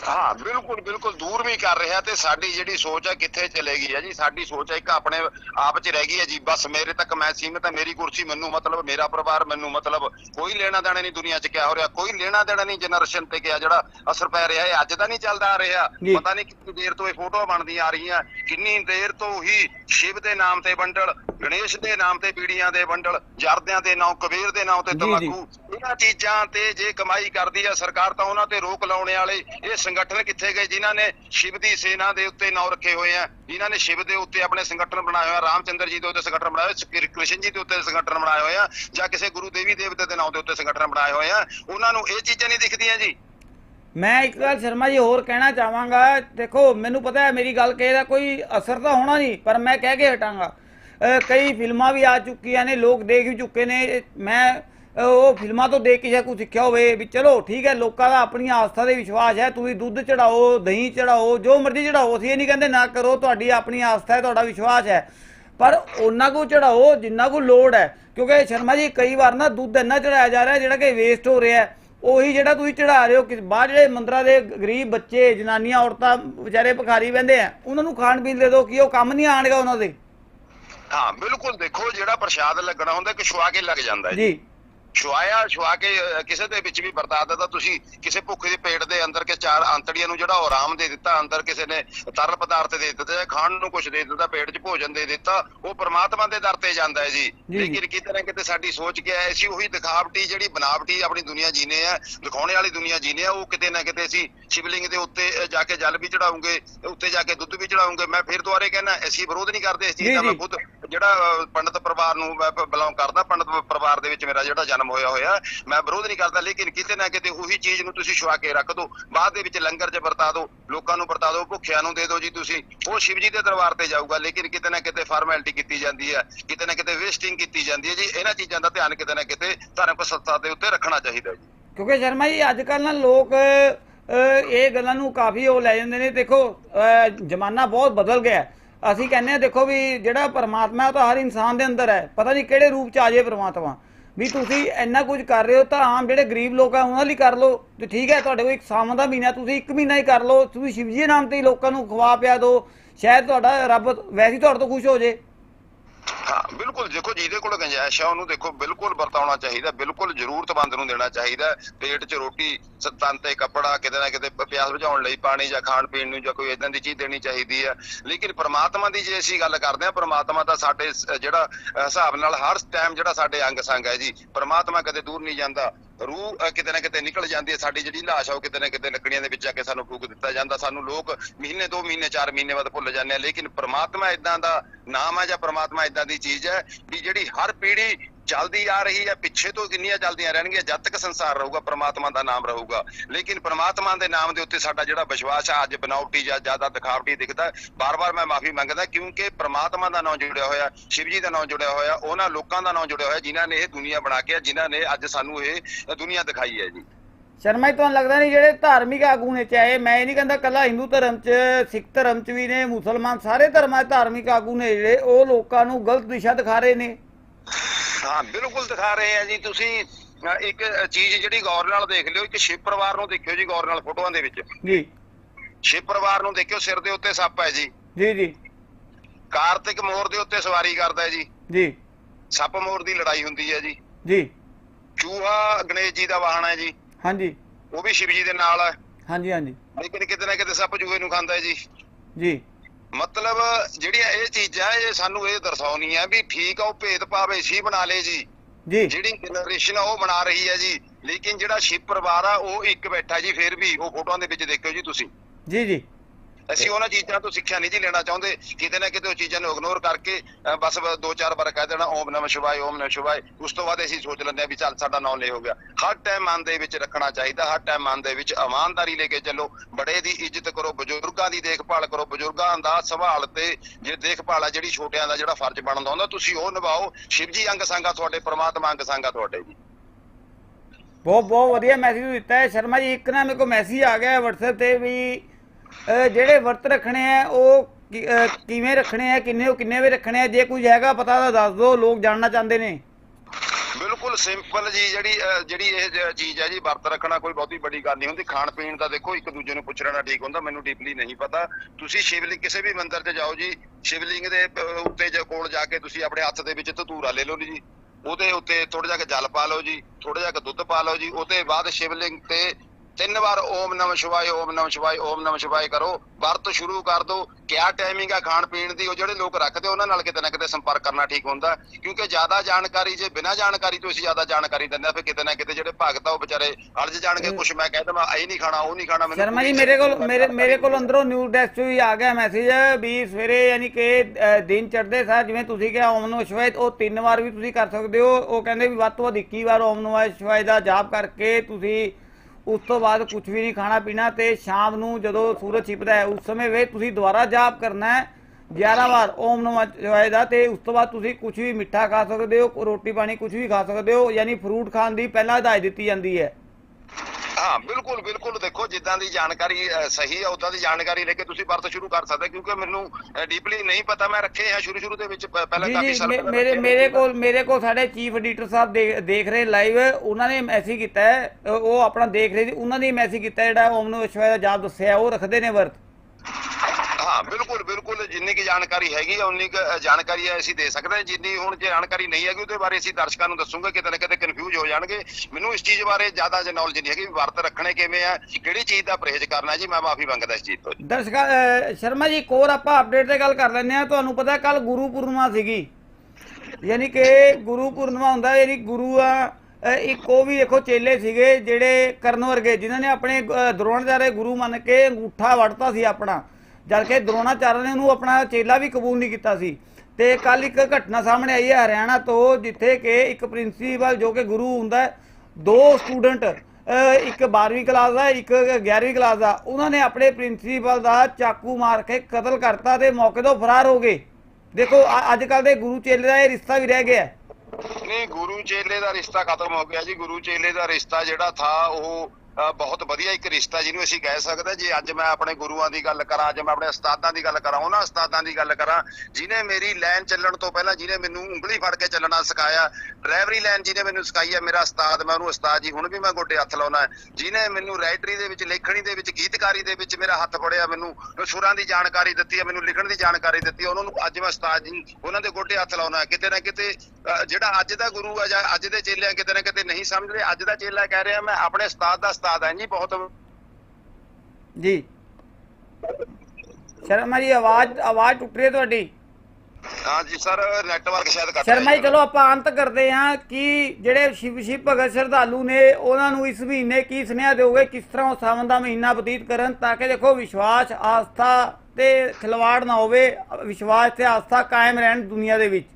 ਹਾਂ ਬਿਲਕੁਲ ਬਿਲਕੁਲ ਦੂਰ ਵੀ ਕਰ ਰਿਹਾ ਤੇ ਸਾਡੀ ਜਿਹੜੀ ਸੋਚ ਹੈ ਕਿੱਥੇ ਚਲੇਗੀ ਹੈ ਜੀ ਸਾਡੀ ਸੋਚ ਇੱਕ ਆਪਣੇ ਆਪ 'ਚ ਰਹਿ ਗਈ ਹੈ ਜੀ ਬਸ ਮੇਰੇ ਤੱਕ ਮੈਂ ਸੀਮਿਤ ਹਾਂ ਮੇਰੀ ਕੁਰਸੀ ਮੈਨੂੰ ਮਤਲਬ ਮੇਰਾ ਪਰਿਵਾਰ ਮੈਨੂੰ ਮਤਲਬ ਕੋਈ ਲੈਣਾ ਦੇਣਾ ਨਹੀਂ ਦੁਨੀਆ 'ਚ ਕਿਆ ਹੋ ਰਿਹਾ ਕੋਈ ਲੈਣਾ ਦੇਣਾ ਨਹੀਂ ਜਨਰੇਸ਼ਨ ਤੇ ਕਿਆ ਜਿਹੜਾ ਅਸਰ ਪੈ ਰਿਹਾ ਇਹ ਅੱਜ ਦਾ ਨਹੀਂ ਚੱਲਦਾ ਆ ਰਿਹਾ। ਪਤਾ ਨਹੀਂ ਕਿੰਨੀ ਦੇਰ ਤੋਂ ਇਹ ਫੋਟੋਆਂ ਬਣਦੀਆਂ ਆ ਰਹੀਆਂ ਕਿੰਨੀ ਦੇਰ ਤੋਂ ਹੀ ਸ਼ਿਵ ਦੇ ਨਾਮ ਤੇ ਬੰਡਲ ਗਣੇਸ਼ ਦੇ ਨਾਮ ਤੇ ਬੀੜੀਆਂ ਦੇ ਬੰਡਲ ਜਰਦਿਆਂ ਦੇ ਨਾਮ ਕਬੀਰ ਦੇ ਨਾਮ ਤੇ। ਤਮਾਕੂ ਇਹਨਾਂ ਚੀਜ਼ਾਂ ਤੇ ਜੇ ਕਮਾਈ ਕਰਦੀ ਹੈ ਸਰਕਾਰ ਤਾਂ ਉਹਨਾਂ ਤੇ ਰੋਕ ਲਾਉਣੇ ਵਾਲੇ ਇਹ ਸੰਗਠਨ ਕਿੱਥੇ ਗਏ, ਜਿਨ੍ਹਾਂ ਨੇ ਸ਼ਿਵ ਦੀ ਸੇਨਾ ਦੇ ਉੱਤੇ ਨਾਂ ਰੱਖੇ ਹੋਏ ਆ, ਜਿਨ੍ਹਾਂ ਨੇ ਸ਼ਿਵ ਦੇ ਉੱਤੇ ਆਪਣੇ ਸੰਗਠਨ ਬਣਾਏ ਹੋਏ ਰਾਮਚੰਦਰ ਜੀ ਦੇ ਉੱਤੇ ਸੰਗਠਨ ਬਣਾਏ ਹੋਏ ਕ੍ਰਿਸ਼ਨ ਜੀ ਦੇ ਉੱਤੇ ਸੰਗਠਨ ਬਣਾਏ ਹੋਏ ਆ, ਜਾਂ ਕਿਸੇ ਗੁਰੂ ਦੇਵੀ ਦੇਵਤੇ ਦੇ ਨਾਂ ਦੇ ਉੱਤੇ ਸੰਗਠਨ ਬਣਾਏ ਹੋਏ ਆ, ਉਹਨਾਂ ਨੂੰ ਇਹ ਚੀਜ਼ਾਂ ਨਹੀਂ ਦਿਖਦੀਆਂ ਜੀ। ਮੈਂ ਇੱਕ ਗੱਲ ਸ਼ਰਮਾ ਜੀ ਹੋਰ ਕਹਿਣਾ ਚਾਹਾਂਗਾ, ਦੇਖੋ, ਮੈਨੂੰ ਪਤਾ ਹੈ ਮੇਰੀ ਗੱਲ ਕਹੇ ਦਾ ਕੋਈ ਅਸਰ ਤਾਂ ਹੋਣਾ ਨਹੀਂ, ਪਰ ਮੈਂ ਕਹਿ ਕੇ ਹਟਾਂਗਾ। ਕਈ ਫਿਲਮਾਂ ਵੀ ਆ ਚੁੱਕੀਆਂ ਨੇ, ਲੋਕ ਦੇਖ ਵੀ ਚੁੱਕੇ ਨੇ ਮੈਂ ਉਹ ਫਿਲਮਾਂ ਤੋਂ ਦੇਖ ਕੇ ਜਾਂ ਕੁਝ ਸਿੱਖਿਆ ਹੋਵੇ ਵੀ ਚਲੋ ਠੀਕ ਹੈ ਲੋਕਾਂ ਦਾ ਆਪਣੀ ਆਸਥਾ ਦੇ ਵਿਸ਼ਵਾਸ ਹੈ ਤੁਸੀਂ ਦੁੱਧ ਚੜਾਓ ਦਹੀਂ ਚੜਾਓ ਜੋ ਮਰਜ਼ੀ ਚੜਾਓ ਅਸੀਂ ਇਹ ਨਹੀਂ ਕਹਿੰਦੇ ਨਾ ਕਰੋ ਤੁਹਾਡੀ ਆਪਣੀ ਆਸਥਾ ਹੈ ਤੁਹਾਡਾ ਵਿਸ਼ਵਾਸ ਹੈ। ਪਰ ਉਹਨਾਂ ਕੋ ਚੜਾਓ ਜਿੰਨਾ ਕੋ ਲੋੜ ਹੈ ਕਿਉਂਕਿ ਸ਼ਰਮਾ ਜੀ ਕਈ ਵਾਰ ਨਾ ਦੁੱਧ ਇੰਨਾ ਚੜਾਇਆ ਜਾ ਰਿਹਾ ਜਿਹੜਾ ਕਿ ਵੇਸਟ ਹੋ ਰਿਹਾ ਹੈ। ਉਹੀ ਜਿਹੜਾ ਤੁਸੀਂ ਚੜਾ ਰਹੇ ਹੋ ਕਿ ਬਾਹਰ ਜਿਹੜੇ ਮੰਦਰਾਂ ਦੇ ਗਰੀਬ ਬੱਚੇ ਜਨਾਨੀਆਂ ਔਰਤਾਂ ਵਿਚਾਰੇ ਭਿਖਾਰੀ ਬਹਿੰਦੇ ਆ ਉਹਨਾਂ ਨੂੰ ਖਾਣ ਪੀਣ ਦੇ ਦਿਓ ਕਿ ਉਹ ਕੰਮ ਨਹੀਂ ਆਣਗਾ ਉਹਨਾਂ ਦੇ। ਹਾਂ ਬਿਲਕੁਲ ਦੇਖੋ ਜਿਹੜਾ ਪ੍ਰਸ਼ਾਦ ਲੱਗਣਾ ਹੁੰਦਾ ਕਿ ਛੁਆ ਕੇ ਲੱਗ ਜਾਂਦਾ ਜੀ। ਛੁਆਇਆ ਛੁਆ ਕੇ ਕਿਸੇ ਦੇ ਵਿੱਚ ਵੀ ਵਰਤਾ ਦਿੱਤਾ ਤੁਸੀਂ ਕਿਸੇ ਭੁੱਖੇ ਦੇ ਪੇਟ ਦੇ ਅੰਦਰ ਕੇ ਚਾਰ ਅੰਤੜੀਆਂ ਨੂੰ ਜਿਹੜਾ ਆਰਾਮ ਦੇ ਦਿੱਤਾ ਅੰਦਰ ਕਿਸੇ ਨੇ ਤਰਲ ਪਦਾਰਥ ਦੇ ਦਿੱਤੇ ਖਾਣ ਨੂੰ ਕੁਝ ਦੇ ਦਿੱਤਾ ਪੇਟ 'ਚ ਭੋਜਨ ਦੇ ਦਿੱਤਾ ਉਹ ਪ੍ਰਮਾਤਮਾ ਦੇ ਦਰ ਤੇ ਜਾਂਦਾ ਹੈ ਜੀ। ਲੇਕਿਨ ਕਿਤੇ ਨਾ ਕਿਤੇ ਸਾਡੀ ਸੋਚ ਕੇ ਐ ਸੀ ਉਹੀ ਦਿਖਾਵਟੀ ਜਿਹੜੀ ਬਨਾਵਟੀ ਆਪਣੀ ਦੁਨੀਆ ਜੀਨੇ ਆ ਦਿਖਾਉਣੇ ਵਾਲੀ ਦੁਨੀਆ ਜੀਨੇ ਆ ਉਹ ਕਿਤੇ ਨਾ ਕਿਤੇ ਅਸੀਂ ਸ਼ਿਵਲਿੰਗ ਦੇ ਉੱਤੇ ਜਾ ਕੇ ਜਲ ਵੀ ਚੜਾਉਂਗੇ ਉੱਤੇ ਜਾ ਕੇ ਦੁੱਧ ਵੀ ਚੜਾਉਂਗੇ ਮੈਂ ਫਿਰ ਦੁਬਾਰੇ ਕਹਿੰਦਾ ਅਸੀਂ ਵਿਰੋਧ ਨਹੀਂ ਕਰਦੇ ਇਸ ਚੀਜ਼ ਦਾ ਮੈਂ। ਖੁਦ ਜਿਹੜਾ ਪੰਡਤ ਪਰਿਵਾਰ ਨੂੰ ਮੈਂ ਬਿਲੋਂਗ ਕਰਦਾ ਪੰਡਤ ਪਰਿਵਾਰ ਦੇ ਵਿੱਚ ਮੇਰਾ ਜਿਹੜਾ ਜਨਮ ਹੋਇਆ ਹੋਇਆ। ਮੈਂ ਵਿਰੋਧ ਨਹੀਂ ਕਰਦਾ ਲੇਕਿਨ ਕਿਤੇ ਨਾ ਕਿਤੇ ਉਹੀ ਚੀਜ਼ ਨੂੰ ਤੁਸੀਂ ਛੁਆ ਕੇ ਰੱਖ ਦਿਓ ਬਾਅਦ ਦੇ ਵਿੱਚ ਲੰਗਰ 'ਚ ਵਰਤਾ ਦਿਓ ਲੋਕਾਂ ਨੂੰ ਵਰਤਾ ਦਿਓ ਭੁੱਖਿਆਂ ਨੂੰ ਦੇ ਦਿਓ ਜੀ ਤੁਸੀਂ। ਉਹ ਸ਼ਿਵ ਜੀ ਦੇ ਦਰਬਾਰ ਤੇ ਜਾਊਗਾ ਲੇਕਿਨ ਕਿਤੇ ਨਾ ਕਿਤੇ ਫਾਰਮੈਲਿਟੀ ਕੀਤੀ ਜਾਂਦੀ ਹੈ। ਕਿਤੇ ਨਾ ਕਿਤੇ ਵੇਸਟਿੰਗ ਕੀਤੀ ਜਾਂਦੀ ਹੈ ਜੀ। ਇਹਨਾਂ ਚੀਜ਼ਾਂ ਦਾ ਧਿਆਨ ਕਿਤੇ ਨਾ ਕਿਤੇ ਧਾਰਮਿਕ ਸੰਸਥਾ ਦੇ ਉੱਤੇ ਰੱਖਣਾ ਚਾਹੀਦਾ ਜੀ। ਕਿਉਂਕਿ ਸ਼ਰਮਾ ਜੀ ਅੱਜ ਕੱਲ੍ਹ ਨਾ ਲੋਕ ਇਹ ਗੱਲਾਂ ਨੂੰ ਕਾਫੀ ਉਹ ਲੈ ਜਾਂਦੇ ਨੇ। ਦੇਖੋ ਅ, ਜ਼ਮਾਨਾ ਬਹੁਤ ਬਦਲ ਗਿਆ। ਅਸੀਂ ਕਹਿੰਦੇ ਆ ਦੇਖੋ ਵੀ ਜਿਹੜਾ ਪਰਮਾਤਮਾ ਉਹ ਤਾਂ ਹਰ ਇਨਸਾਨ ਦੇ ਅੰਦਰ ਹੈ। ਪਤਾ ਨਹੀਂ ਕਿਹੜੇ ਰੂਪ ਚ ਆ ਜਾਏ ਪਰਮਾਤਮਾ। ਵੀ ਤੁਸੀਂ ਇੰਨਾ ਕੁਝ ਕਰ ਰਹੇ ਹੋ ਤਾਂ ਆਮ ਜਿਹੜੇ ਗਰੀਬ ਲੋਕ ਆ, ਉਹਨਾਂ ਲਈ ਕਰ ਲਓ। ਤੇ ਠੀਕ ਹੈ, ਤੁਹਾਡੇ ਕੋਲ ਇੱਕ ਸਾਵਣ ਦਾ ਮਹੀਨਾ, ਤੁਸੀਂ ਇੱਕ ਮਹੀਨਾ ਹੀ ਕਰ ਲਓ। ਤੁਸੀਂ ਸ਼ਿਵ ਜੀ ਦੇ ਨਾਮ ਤੇ ਹੀ ਲੋਕਾਂ ਨੂੰ ਖਵਾ ਪਿਆ ਦਿਓ ਸ਼ਾਇਦ ਤੁਹਾਡਾ ਰੱਬ ਵੈਸੇ ਹੀ ਤੁਹਾਡੇ ਤੋਂ ਖੁਸ਼ ਹੋ ਜੇ। ਹਾਂ, ਬਿਲਕੁਲ, ਦੇਖੋ ਜਿਹਦੇ ਕੋਲ ਗੰਜਾਇਸ਼ ਆ ਉਹਨੂੰ ਦੇਖੋ, ਬਿਲਕੁਲ ਵਰਤਾਉਣਾ ਚਾਹੀਦਾ, ਬਿਲਕੁਲ ਜ਼ਰੂਰਤਮੰਦ ਨੂੰ ਦੇਣਾ ਚਾਹੀਦਾ, ਪੇਟ 'ਚ ਰੋਟੀ ਸਤਨ ਤੇ ਕੱਪੜਾ, ਕਿਤੇ ਨਾ ਕਿਤੇ ਪਿਆਸ ਬੁਝਾਉਣ ਲਈ ਪਾਣੀ ਜਾਂ ਖਾਣ ਪੀਣ ਨੂੰ ਜਾਂ ਕੋਈ ਇਦਾਂ ਦੀ ਚੀਜ਼ ਦੇਣੀ ਚਾਹੀਦੀ ਹੈ ਲੇਕਿਨ ਪ੍ਰਮਾਤਮਾ ਦੀ ਜੇ ਅਸੀਂ ਗੱਲ ਕਰਦੇ ਹਾਂ ਪ੍ਰਮਾਤਮਾ ਦਾ ਸਾਡੇ ਜਿਹੜਾ ਹਿਸਾਬ ਨਾਲ ਹਰ ਟਾਈਮ ਜਿਹੜਾ ਸਾਡੇ ਅੰਗ ਸੰਗ ਹੈ ਜੀ, ਪ੍ਰਮਾਤਮਾ ਕਦੇ ਦੂਰ ਨਹੀਂ ਜਾਂਦਾ। ਰੂਹ ਕਿਤੇ ਨਾ ਕਿਤੇ ਨਿਕਲ ਜਾਂਦੀ ਹੈ। ਸਾਡੀ ਜਿਹੜੀ ਲਾਸ਼ ਆ, ਉਹ ਕਿਤੇ ਨਾ ਕਿਤੇ ਲੱਕੜੀਆਂ ਦੇ ਵਿੱਚ ਆ ਕੇ ਸਾਨੂੰ ਫੂਕ ਦਿੱਤਾ ਜਾਂਦਾ। ਸਾਨੂੰ ਲੋਕ ਮਹੀਨੇ, ਦੋ ਮਹੀਨੇ, ਚਾਰ ਮਹੀਨੇ ਬਾਅਦ ਭੁੱਲ ਜਾਂਦੇ ਆ। ਲੇਕਿਨ ਪ੍ਰਮਾਤਮਾ ਇਦਾਂ ਦਾ ਨਾਮ ਹੈ ਜਾਂ ਪ੍ਰਮਾਤਮਾ ਇਦਾਂ ਦੀ ਚੀਜ਼ ਹੈ ਵੀ ਜਿਹੜੀ ਹਰ ਪੀੜ੍ਹੀ ਚੱਲਦੀ ਆ ਰਹੀ ਹੈ, ਪਿੱਛੇ ਤੋਂ ਕਿੰਨੀਆਂ ਚੱਲਦੀਆਂ ਰਹਿਣਗੀਆਂ, ਜਦ ਤੱਕ ਸੰਸਾਰ ਰਹੂਗਾ, ਪ੍ਰਮਾਤਮਾ ਦਾ ਨਾਮ ਰਹੂਗਾ। ਲੇਕਿਨ ਪ੍ਰਮਾਤਮਾ ਦੇ ਨਾਮ ਦੇ ਉੱਤੇ ਸਾਡਾ ਜਿਹੜਾ ਵਿਸ਼ਵਾਸ ਹੈ ਅੱਜ ਬਨਾਵਟੀ ਜਾਂ ਜ਼ਿਆਦਾ ਦਿਖਾਵਟੀ ਦਿਖਦਾ, ਬਾਰ-ਬਾਰ ਮੈਂ ਮਾਫੀ ਮੰਗਦਾ, ਕਿਉਂਕਿ ਪ੍ਰਮਾਤਮਾ ਦਾ ਨਾਮ ਜੁੜਿਆ ਹੋਇਆ ਸ਼ਿਵ ਜੀ ਦਾ ਨਾਮ ਜੁੜਿਆ ਹੋਇਆ, ਉਹਨਾਂ ਲੋਕਾਂ ਦਾ ਨਾਮ ਜੁੜਿਆ ਹੋਇਆ, ਜਿਨ੍ਹਾਂ ਨੇ ਇਹ ਦੁਨੀਆ ਬਣਾ ਕੇ, ਜਿਨ੍ਹਾਂ ਨੇ ਅੱਜ ਸਾਨੂੰ ਇਹ ਦੁਨੀਆ ਦਿਖਾਈ ਹੈ ਜੀ। ਸ਼ਰਮਾ ਤੁਹਾਨੂੰ ਲੱਗਦਾ ਨਹੀਂ ਜਿਹੜੇ ਧਾਰਮਿਕ ਆਗੂ ਨੇ ਚਾਹੇ, ਮੈਂ ਇਹ ਨਹੀਂ ਕਹਿੰਦਾ ਕੱਲਾ ਹਿੰਦੂ ਧਰਮ 'ਚ, ਸਿੱਖ ਧਰਮ 'ਚ ਵੀ ਨੇ, ਮੁਸਲਮਾਨ ਸਾਰੇ ਧਰਮਾਂ 'ਚ ਧਾਰਮਿਕ ਆਗੂ ਨੇ ਜਿਹੜੇ, ਉਹ ਲੋਕਾਂ ਨੂੰ ਗਲਤ ਦਿਸ਼ਾ ਦਿਖਾ ਰਹੇ ਨੇ। ਹਾਂ ਬਿਲਕੁਲ ਦਿਖਾ ਰਹੇ ਆ ਜੀ। ਤੁਸੀਂ ਇੱਕ ਚੀਜ਼ ਜਿਹੜੀ ਗੌਰ ਨਾਲ ਦੇਖ ਲਿਓ ਇੱਕ ਸ਼ਿਵ ਪਰਿਵਾਰ ਨੂੰ ਦੇਖਿਓ ਜੀ ਗੌਰ ਨਾਲ ਫੋਟੋਆਂ ਦੇ ਵਿੱਚ। ਜੀ। ਸ਼ਿਵ ਪਰਿਵਾਰ ਨੂੰ ਦੇਖਿਓ ਸਿਰ ਦੇ ਉੱਤੇ ਸੱਪ ਹੈ ਜੀ। ਜੀ ਜੀ। ਕਾਰਤਿਕ ਮੋਰ ਦੇ ਉੱਤੇ ਸਵਾਰੀ ਕਰਦਾ ਹੈ ਜੀ। ਜੀ। ਸੱਪ ਮੋਰ ਦੀ ਲੜਾਈ ਹੁੰਦੀ ਹੈ ਜੀ। ਜੀ। ਚੂਹਾ ਗਣੇਸ਼ ਜੀ ਦਾ ਵਾਹਨ ਹੈ ਜੀ। ਹਾਂਜੀ। ਉਹ ਵੀ ਸ਼ਿਵ ਜੀ ਦੇ ਨਾਲ ਹੈ। ਹਾਂਜੀ ਹਾਂਜੀ। ਲੇਕਿਨ ਕਿਤੇ ਨਾ ਕਿਤੇ ਸੱਪ ਚੂਹੇ ਨੂੰ ਖਾਂਦਾ ਹੈ ਜੀ। ਜੀ। ਮਤਲਬ ਜਿਹੜੀਆਂ ਇਹ ਚੀਜ਼ਾਂ ਇਹ ਸਾਨੂੰ ਇਹ ਦਰਸਾਉਣੀਆਂ ਵੀ ਠੀਕ ਆ ਉਹ ਭੇਦਭਾਵ ਸੀ ਬਣਾ ਲੇ ਜੀ। ਜੀ। ਜਿਹੜੀ ਜਨਰੇਸ਼ਨ ਆ ਉਹ ਬਣਾ ਰਹੀ ਹੈ ਜੀ। ਲੇਕਿਨ ਜਿਹੜਾ ਸ਼ਿਵ ਪਰਿਵਾਰ ਆ ਉਹ ਇੱਕ ਬੈਠਾ ਜੀ ਫੇਰ ਵੀ ਉਹ ਫੋਟੋਆਂ ਦੇ ਵਿੱਚ ਦੇਖਿਓ ਜੀ ਤੁਸੀਂ। ਜੀ ਜੀ। ਅਸੀਂ ਉਹਨਾਂ ਚੀਜ਼ਾਂ ਤੋਂ ਸਿੱਖਿਆ ਨਹੀਂ ਜੀ ਲੈਣਾ ਚਾਹੁੰਦੇ। ਕਿਤੇ ਨਾ ਕਿਤੇ ਉਹ ਚੀਜ਼ਾਂ ਨੂੰ ਇਗਨੋਰ ਕਰਕੇ ਬਸ ਦੋ ਚਾਰ ਵਾਰ ਕਹਿ ਦੇਣਾ, ਓਮ ਨਮঃ ਸ਼ਿਵਾਏ, ਓਮ ਨਮঃ ਸ਼ਿਵਾਏ। ਉਸ ਤੋਂ ਬਾਅਦ ਅਸੀਂ ਸੋਚ ਲੈਂਦੇ ਆ ਵੀ ਚੱਲ ਸਾਡਾ ਨਾਮ ਲੈ ਹੋ ਗਿਆ। ਹਰ ਟਾਈਮ ਮਨ ਦੇ ਵਿੱਚ ਰੱਖਣਾ ਚਾਹੀਦਾ, ਹਰ ਟਾਈਮ ਮਨ ਦੇ ਵਿੱਚ ਇਮਾਨਦਾਰੀ ਲੈ ਕੇ ਚੱਲੋ। ਬੜੇ ਦੀ ਇੱਜ਼ਤ ਕਰੋ, ਬਜ਼ੁਰਗਾਂ ਦੀ ਦੇਖਭਾਲ ਕਰੋ। ਬਜ਼ੁਰਗਾਂ ਦਾ ਸੰਭਾਲ ਤੇ ਜੇ ਦੇਖਭਾਲ ਆ ਜਿਹੜੀ ਛੋਟਿਆਂ ਦਾ ਜਿਹੜਾ ਫਰਜ਼ ਬਣਦਾ ਹੁੰਦਾ, ਤੁਸੀਂ ਉਹ ਨਿਭਾਓ। ਸ਼ਿਵ ਜੀ ਅੰਗ ਸੰਗਾ ਤੁਹਾਡੇ, ਪ੍ਰਮਾਤਮਾ ਅੰਗ ਸੰਗਾ ਤੁਹਾਡੇ ਜੀ। ਬਹੁਤ ਬਹੁਤ ਵਧੀਆ ਮੈਸੇਜ ਦਿੱਤਾ ਹੈ। ਸ਼ਰਮਾ ਜੀ, ਇੱਕ ਨਾ ਮੇਰੇ ਕੋਲ ਮੈਸੇਜ ਆ ਗਿਆ WhatsApp ਤੇ ਵੀ ਜਿਹੜੇ ਵਰਤ ਰੱਖਣੇ ਆ, ਉਹ ਕਿਵੇਂ ਰੱਖਣੇ ਆ, ਕਿੰਨੇ ਕਿੰਨੇ ਵੇ ਰੱਖਣੇ ਆ, ਜੇ ਕੁਝ ਹੈਗਾ ਪਤਾ ਤਾਂ ਦੱਸ ਦਿਓ ਲੋਕ ਜਾਣਨਾ ਚਾਹੁੰਦੇ ਨੇ। ਬਿਲਕੁਲ ਸਿੰਪਲ ਜੀ, ਜਿਹੜੀ ਜਿਹੜੀ ਇਹ ਚੀਜ਼ ਹੈ ਜੀ, ਵਰਤ ਰੱਖਣਾ ਕੋਈ ਬਹੁਤੀ ਵੱਡੀ ਗੱਲ ਨਹੀਂ ਹੁੰਦੀ। ਖਾਣ ਪੀਣ ਦਾ ਦੇਖੋ, ਇੱਕ ਦੂਜੇ ਨੂੰ ਪੁੱਛ ਲੈਣਾ ਠੀਕ ਹੁੰਦਾ, ਮੈਨੂੰ ਡੀਪਲੀ ਨਹੀਂ ਪਤਾ। ਤੁਸੀਂ ਸ਼ਿਵਲਿੰਗ ਕਿਸੇ ਵੀ ਮੰਦਿਰ 'ਚ ਜਾਓ ਜੀ, ਸ਼ਿਵਲਿੰਗ ਦੇ ਉੱਤੇ ਜੇ ਕੋਲ ਜਾ ਕੇ ਤੁਸੀਂ ਆਪਣੇ ਹੱਥ ਦੇ ਵਿੱਚ ਧਤੂਰਾ ਲੈ ਲਓ ਜੀ। ਉਹਦੇ ਉੱਤੇ ਥੋੜਾ ਜਿਹਾ ਕੁ ਜਲ ਪਾ ਲਓ ਜੀ ਥੋੜਾ ਜਿਹਾ ਕੁ ਦੁੱਧ ਪਾ ਲਓ ਜੀ। ਉਹਦੇ ਬਾਅਦ ਸ਼ਿਵਲਿੰਗ ਤੇ ਤਿੰਨ ਵਾਰ ਓਮ ਨਮঃ ਸ਼ਿਵਾਏ ਓਮ ਨਮঃ ਸ਼ਿਵਾਏ ਓਮ ਨਮঃ ਸ਼ਿਵਾਏ ਕਰੋ। ਵਰਤ ਸ਼ੁਰੂ ਕਰ ਦਿਓ ਕਿਆ ਟਾਈਮਿੰਗ ਆ ਖਾਣ ਪੀਣ ਦੀ ਉਹ ਜਿਹੜੇ ਲੋਕ ਰੱਖਦੇ ਉਹਨਾਂ ਨਾਲ ਕਿਤੇ ਨਾ ਕਿਤੇ ਸੰਪਰਕ ਕਰਨਾ ਠੀਕ ਹੁੰਦਾ। ਕਿਉਂਕਿ ਜ਼ਿਆਦਾ ਜਾਣਕਾਰੀ ਜੇ ਬਿਨਾਂ ਜਾਣਕਾਰੀ ਤੋਂ ਅਸੀਂ ਜ਼ਿਆਦਾ ਜਾਣਕਾਰੀ ਦਿੰਦੇ ਆ ਫਿਰ ਕਿਤੇ ਨਾ ਕਿਤੇ ਜਿਹੜੇ ਭਗਤ ਆ ਉਹ ਵਿਚਾਰੇ ਅਲਝ ਜਾਣਗੇ ਕੁਛ ਮੈਂ ਕਹਿ ਦਵਾਂ ਇਹ ਨਹੀਂ ਖਾਣਾ ਉਹ ਨਹੀਂ ਖਾਣਾ ਮੈਨੂੰ ਸ਼ਰਮਾ ਜੀ ਮੇਰੇ ਕੋਲ ਮੇਰੇ ਮੇਰੇ ਕੋਲ ਅੰਦਰੋਂ ਨਿਊਜ਼ ਡੈਸਕ ਤੋਂ ਵੀ ਆ ਗਿਆ ਮੈਸੇਜ ਵੀ ਸਵੇਰੇ ਯਾਨੀ ਕਿ ਦਿਨ ਚੜ੍ਹਦੇ ਸਾਰ ਜਿਵੇਂ ਤੁਸੀਂ ਕਿਹਾ ਓਮ ਨਮঃ ਸ਼ਿਵਾਏ ਉਹ ਤਿੰਨ ਵਾਰ ਵੀ ਤੁਸੀਂ ਕਰ ਸਕਦੇ ਹੋ। ਉਹ ਕਹਿੰਦੇ ਵੀ ਵੱਧ ਤੋਂ ਵੱਧ 21 ਵਾਰ ਓਮ ਨਮঃ ਸ਼ਿਵਾਏ ਦਾ ਜਾਪ ਕਰਕੇ ਤੁਸੀਂ ਉਸ ਤੋਂ ਬਾਅਦ ਕੁਝ ਵੀ ਨਹੀਂ ਖਾਣਾ ਪੀਣਾ ਤੇ ਸ਼ਾਮ ਨੂੰ ਜਦੋਂ ਸੂਰਜ ਛਿਪਦਾ ਹੈ, ਉਸ ਸਮੇਂ ਵੇ ਤੁਸੀਂ ਦੁਬਾਰਾ ਜਾਪ ਕਰਨਾ ਹੈ। 11 ਵਾਰ ਓਮ ਨਮः ਸ਼ਿਵਾਏ ਦਾ ਤੇ ਉਸ ਤੋਂ ਬਾਅਦ ਤੁਸੀਂ ਕੁਝ ਵੀ ਮਿੱਠਾ ਖਾ ਸਕਦੇ ਹੋ, ਰੋਟੀ ਪਾਣੀ ਕੁਝ ਵੀ ਖਾ ਸਕਦੇ ਹੋ, ਯਾਨੀ ਫਰੂਟ ਖਾਣ ਦੀ ਪਹਿਲਾਂ ਹਦਾਇਤ ਦਿੱਤੀ ਜਾਂਦੀ ਹੈ। ਹਾਂ ਬਿਲਕੁਲ ਬਿਲਕੁਲ ਦੇਖੋ ਜਿੱਦਾਂ ਦੀ ਜਾਣਕਾਰੀ ਸਹੀ ਹੈ ਉਦਾਂ ਦੀ ਜਾਣਕਾਰੀ ਲੈ ਕੇ ਤੁਸੀਂ ਵਰਤ ਸ਼ੁਰੂ ਕਰ ਸਕਦੇ ਕਿਉਂਕਿ ਮੈਨੂੰ ਡੀਪਲੀ ਨਹੀਂ ਪਤਾ ਮੈਂ ਰੱਖੇ ਆ ਸ਼ੁਰੂ ਸ਼ੁਰੂ ਦੇ ਵਿੱਚ ਪਹਿਲਾਂ ਕਾਫੀ ਪਹਿਲਾਂ ਮੇਰੇ ਮੇਰੇ ਨੇ। ਕੋਲ ਮੇਰੇ ਕੋਲ ਸਾਡੇ ਚੀਫ ਐਡੀਟਰ ਸਾਹਿਬ ਦੇਖ ਰਹੇ ਲਾਈਵ ਉਹਨਾਂ ਨੇ ਮੈਸੇਜ ਕੀਤਾ ਹੈ ਉਹ ਆਪਣਾ ਦੇਖ ਰਹੇ ਸੀ ਉਹਨਾਂ ਨੇ ਮੈਸੇਜ ਕੀਤਾ ਜਿਹੜਾ ਓਮ ਦਾ ਜਾਪ ਦੱਸਿਆ ਉਹ ਰੱਖਦੇ ਨੇ ਵਰਤ ਹਾਂ ਬਿਲਕੁਲ ਬਿਲਕੁਲ ਜਿੰਨੀ ਕੀ ਜਾਣਕਾਰੀ ਹੈਗੀ ਆ ਉਨੀ ਕੁ ਜਾਣਕਾਰੀ ਅਸੀਂ ਦੇ ਸਕਦੇ ਹਾਂ। ਜਿੰਨੀ ਹੁਣ ਜਾਣਕਾਰੀ ਨਹੀਂ ਹੈਗੀ ਉਹਦੇ ਬਾਰੇ ਅਸੀਂ ਦਰਸ਼ਕਾਂ ਨੂੰ ਦੱਸੂਗੇ ਕਿਤੇ ਨਾ ਕਿਤੇ ਕਨਫਿਊਜ਼ ਹੋ ਜਾਣਗੇ। ਮੈਨੂੰ ਇਸ ਚੀਜ਼ ਬਾਰੇ ਜ਼ਿਆਦਾ ਨੌਲੇਜ ਨਹੀਂ ਹੈਗੀ ਵੀ ਵਰਤ ਰੱਖਣੇ ਕਿਵੇਂ ਆ ਕਿਹੜੀ ਚੀਜ਼ ਦਾ ਪਰਹੇਜ਼ ਕਰਨਾ ਜੀ ਮੈਂ ਮਾਫੀ ਮੰਗਦਾ ਇਸ ਚੀਜ਼ ਤੋਂ ਦਰਸ਼ਕਾਂ ਸ਼ਰਮਾ ਜੀ ਇੱਕ ਆਪਾਂ ਅਪਡੇਟ ਤੇ ਗੱਲ ਕਰ ਲੈਂਦੇ ਆ ਤੁਹਾਨੂੰ ਪਤਾ ਕੱਲ ਗੁਰੂ ਪੂਰਨਿਮਾ ਸੀਗੀ। ਯਾਨੀ ਕਿ ਗੁਰੂ ਪੂਰਨਿਮਾ ਹੁੰਦਾ ਯਾਨੀ ਗੁਰੂ ਆ ਇੱਕ ਉਹ ਵੀ ਦੇਖੋ ਚੇਲੇ ਸੀਗੇ ਜਿਹੜੇ ਕਰਨ ਵਰਗੇ ਜਿਨ੍ਹਾਂ ਨੇ ਆਪਣੇ ਅ, ਦਰੋਣਾਚਾਰੇ ਗੁਰੂ ਮੰਨ ਕੇ ਅੰਗੂਠਾ ਵੜਤਾ ਸੀ ਆਪਣਾ। ਜਦ ਕਿ ਦਰੋਣਾਚਾਰਿਆ ਨੇ ਉਹਨੂੰ ਆਪਣਾ ਚੇਲਾ ਵੀ ਕਬੂਲ ਨਹੀਂ ਕੀਤਾ ਸੀ। ਤੇ ਕੱਲ ਇੱਕ ਘਟਨਾ ਸਾਹਮਣੇ ਆਈ ਹੈ ਹਰਿਆਣਾ ਤੋਂ ਜਿੱਥੇ ਕਿ ਇੱਕ ਪ੍ਰਿੰਸੀਪਲ ਜੋ ਕਿ ਗੁਰੂ ਹੁੰਦਾ ਹੈ, ਦੋ ਸਟੂਡੈਂਟ ਇੱਕ 12ਵੀਂ ਕਲਾਸ ਦਾ ਇੱਕ 11ਵੀਂ ਕਲਾਸ ਦਾ ਉਹਨਾਂ ਨੇ ਆਪਣੇ ਪ੍ਰਿੰਸੀਪਲ ਦਾ ਚਾਕੂ ਮਾਰ ਕੇ ਕਤਲ ਕਰਤਾ ਤੇ ਮੌਕੇ ਤੋਂ ਫਰਾਰ ਹੋ ਗਏ। ਦੇਖੋ ਅੱਜ ਕੱਲ ਦੇ ਗੁਰੂ ਚੇਲੇ ਦਾ ਇਹ ਰਿਸ਼ਤਾ ਵੀ ਰਹਿ ਗਿਆ। ਨਹੀਂ ਗੁਰੂ ਚੇਲੇ ਦਾ ਰਿਸ਼ਤਾ ਖਤਮ ਹੋ ਗਿਆ ਜੀ। ਗੁਰੂ ਚੇਲੇ ਦਾ ਰਿਸ਼ਤਾ ਜਿਹੜਾ ਥਾ ਉਹ ਬਹੁਤ ਵਧੀਆ ਇੱਕ ਰਿਸ਼ਤਾ ਜਿਹਨੂੰ ਅਸੀਂ ਕਹਿ ਸਕਦੇ ਜੇ ਅੱਜ ਮੈਂ ਆਪਣੇ ਗੁਰੂਆਂ ਦੀ ਗੱਲ ਕਰਾਂ, ਅੱਜ ਮੈਂ ਆਪਣੇ ਉਸਤਾਦਾਂ ਦੀ ਗੱਲ ਕਰਾਂ, ਉਹਨਾਂ ਉਸਤਾਦਾਂ ਦੀ ਗੱਲ ਕਰਾਂ ਜਿਨੇ ਮੇਰੀ ਲਾਈਨ ਚੱਲਣ ਤੋਂ ਪਹਿਲਾਂ ਜਿਹਨੇ ਮੈਨੂੰ ਉਂਗਲੀ ਫੜ ਕੇ ਚੱਲਣਾ ਸਿਖਾਇਆ, ਡਰਾਈਵਰੀ ਲਾਈਨ ਜਿਹਨੇ ਮੈਨੂੰ ਸਿਖਾਈ ਹੈ, ਮੇਰਾ ਉਸਤਾਦ, ਮੈਂ ਉਹਨੂੰ ਉਸਤਾਦ ਜੀ, ਹੁਣ ਵੀ ਮੈਂ ਗੋਡੇ ਹੱਥ ਲਾਉਣਾ ਹੈ। ਜਿਹਨੇ ਮੈਨੂੰ ਰਾਈਟਰੀ ਦੇ ਵਿੱਚ, ਲੇਖਣੀ ਦੇ ਵਿੱਚ, ਗੀਤਕਾਰੀ ਦੇ ਵਿੱਚ ਮੇਰਾ ਹੱਥ ਫੜਿਆ, ਮੈਨੂੰ ਸੁਰਾਂ ਦੀ ਜਾਣਕਾਰੀ ਦਿੱਤੀ ਹੈ, ਮੈਨੂੰ ਲਿਖਣ ਦੀ ਜਾਣਕਾਰੀ ਦਿੱਤੀ ਹੈ, ਉਹਨਾਂ ਨੂੰ ਅੱਜ ਮੈਂ ਉਸਤਾਦ ਜੀ, ਉਹਨਾਂ ਦੇ ਗੋਡੇ ਹੱਥ ਲਾਉਣਾ ਕਿਤੇ ਨਾ ਕਿਤੇ ਜਿਹੜਾ ਅੱਜ ਦਾ ਗੁਰੂ ਹੈ ਜਾਂ ਅੱਜ ਦੇ ਚੇਲੇ ਕਿਤੇ ਨਾ ਕਿਤੇ ਨਹੀਂ ਸਮਝਦੇ। ਅੱਜ ਦਾ ਚੇਲਾ ਕਹਿ ਰਿਹਾ, ਮੈਂ ਆਪਣੇ ਉਸਤਾਦ ਦਾ ਉਸਤਾਦ ਹਾਂ ਜੀ ਬਹੁਤ ਜੀ ਸ਼ਰਮਾ ਜੀ ਆਵਾਜ਼ ਆਵਾਜ਼ ਟੁੱਟ ਰਹੀ ਹੈ ਤੁਹਾਡੀ ਹਾਂ ਜੀ ਸਰ ਨੈਟਵਰਕ ਸ਼ਾਇਦ ਕੱਟ ਸ਼ਰਮਾ ਜੀ ਚਲੋ ਆਪਾਂ ਅੰਤ ਕਰਦੇ ਹਾਂ ਕਿ ਜਿਹੜੇ ਸ਼ਿਵ ਸ਼ਿਵ ਭਗਤ ਸ਼ਰਧਾਲੂ ਨੇ ਉਹਨਾਂ ਨੂੰ ਇਸ ਮਹੀਨੇ ਕੀ ਸੁਨੇਹਾ ਦਿਓਗੇ ਕਿਸ ਤਰ੍ਹਾਂ ਉਹ ਸਾਵਨ ਦਾ ਮਹੀਨਾ ਬਤੀਤ ਕਰਨ ਤਾਂ ਕਿ ਦੇਖੋ ਵਿਸ਼ਵਾਸ ਆਸਥਾ ਤੇ ਖਿਲਵਾੜ ਨਾ ਹੋਵੇ ਵਿਸ਼ਵਾਸ ਤੇ ਆਸਥਾ ਕਾਇਮ ਰਹਿਣ ਦੁਨੀਆ ਦੇ ਵਿੱਚ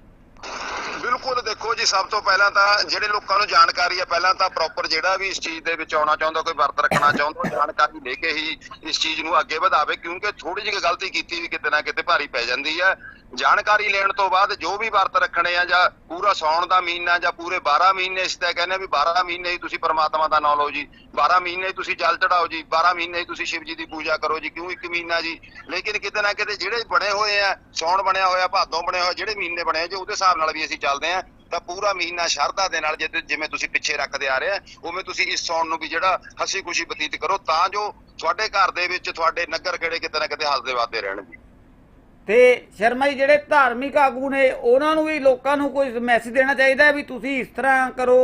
ਬਿਲਕੁਲ ਦੇਖੋ ਜੀ, ਸਭ ਤੋਂ ਪਹਿਲਾਂ ਤਾਂ ਜਿਹੜੇ ਲੋਕਾਂ ਨੂੰ ਜਾਣਕਾਰੀ ਹੈ, ਪਹਿਲਾਂ ਤਾਂ ਪ੍ਰੋਪਰ ਜਿਹੜਾ ਵੀ ਇਸ ਚੀਜ਼ ਦੇ ਵਿੱਚ ਆਉਣਾ ਚਾਹੁੰਦਾ, ਕੋਈ ਵਰਤ ਰੱਖਣਾ ਚਾਹੁੰਦਾ ਜਾਣਕਾਰੀ ਲੈ ਕੇ ਹੀ ਇਸ ਚੀਜ਼ ਨੂੰ ਅੱਗੇ ਵਧਾਵੇ, ਕਿਉਂਕਿ ਥੋੜੀ ਜਿਹੀ ਗਲਤੀ ਕੀਤੀ ਵੀ ਕਿਤੇ ਨਾ ਕਿਤੇ ਭਾਰੀ ਪੈ ਜਾਂਦੀ ਹੈ। ਜਾਣਕਾਰੀ ਲੈਣ ਤੋਂ ਬਾਅਦ ਜੋ ਵੀ ਵਰਤ ਰੱਖਣੇ ਆ, ਜਾਂ ਪੂਰਾ ਸੌਣ ਦਾ ਮਹੀਨਾ, ਜਾਂ ਪੂਰੇ 12 ਮਹੀਨੇ ਇਸ ਤੇ ਕਹਿੰਦੇ ਵੀ 12 ਮਹੀਨੇ ਹੀ ਤੁਸੀਂ ਪਰਮਾਤਮਾ ਦਾ ਨਾਮ ਲਓ ਜੀ 12 ਮਹੀਨੇ ਹੀ ਤੁਸੀਂ ਜਲ ਚੜਾਓ ਜੀ 12 ਮਹੀਨੇ ਹੀ ਤੁਸੀਂ ਸ਼ਿਵ ਜੀ ਦੀ ਪੂਜਾ ਕਰੋ ਜੀ, ਕਿਉਂ ਇੱਕ ਮਹੀਨਾ ਜੀ? ਲੇਕਿਨ ਕਿਤੇ ਨਾ ਕਿਤੇ ਜਿਹੜੇ ਬਣੇ ਹੋਏ ਆ, ਸੌਣ ਬਣਿਆ ਹੋਇਆ, ਭਾਦੋਂ ਬਣਿਆ ਹੋਇਆ, ਜਿਹੜੇ ਮਹੀਨੇ ਬਣੇ ਆ, ਜੀ ਉਹਦੇ ਹਿਸਾਬ ਨਾਲ ਵੀ ਅਸੀਂ ਚੱਲਦੇ ਆ ਤਾਂ ਪੂਰਾ ਮਹੀਨਾ ਸ਼ਰਧਾ ਦੇ ਨਾਲ ਜਿਵੇਂ ਤੁਸੀਂ ਪਿੱਛੇ ਰੱਖਦੇ ਆ ਰਹੇ ਆ ਉਵੇਂ ਤੁਸੀਂ ਇਸ ਸੌਣ ਨੂੰ ਵੀ ਜਿਹੜਾ ਹਸੀ ਖੁਸ਼ੀ ਬਤੀਤ ਕਰੋ ਤਾਂ ਜੋ ਤੁਹਾਡੇ ਘਰ ਦੇ ਵਿੱਚ ਤੁਹਾਡੇ ਨਗਰ ਖੇੜੇ ਕਿਤੇ ਨਾ ਕਿਤੇ ਹੱਸਦੇ ਵਾਦੇ ਰਹਿਣ ਜੀ ਤੇ ਸ਼ਰਮਾ ਜੀ ਜਿਹੜੇ ਧਾਰਮਿਕ ਆਗੂ ਨੇ ਉਹਨਾਂ ਨੂੰ ਵੀ ਲੋਕਾਂ ਨੂੰ ਕੋਈ ਮੈਸੇਜ ਦੇਣਾ ਚਾਹੀਦਾ ਹੈ ਵੀ ਤੁਸੀਂ ਇਸ ਤਰ੍ਹਾਂ ਕਰੋ।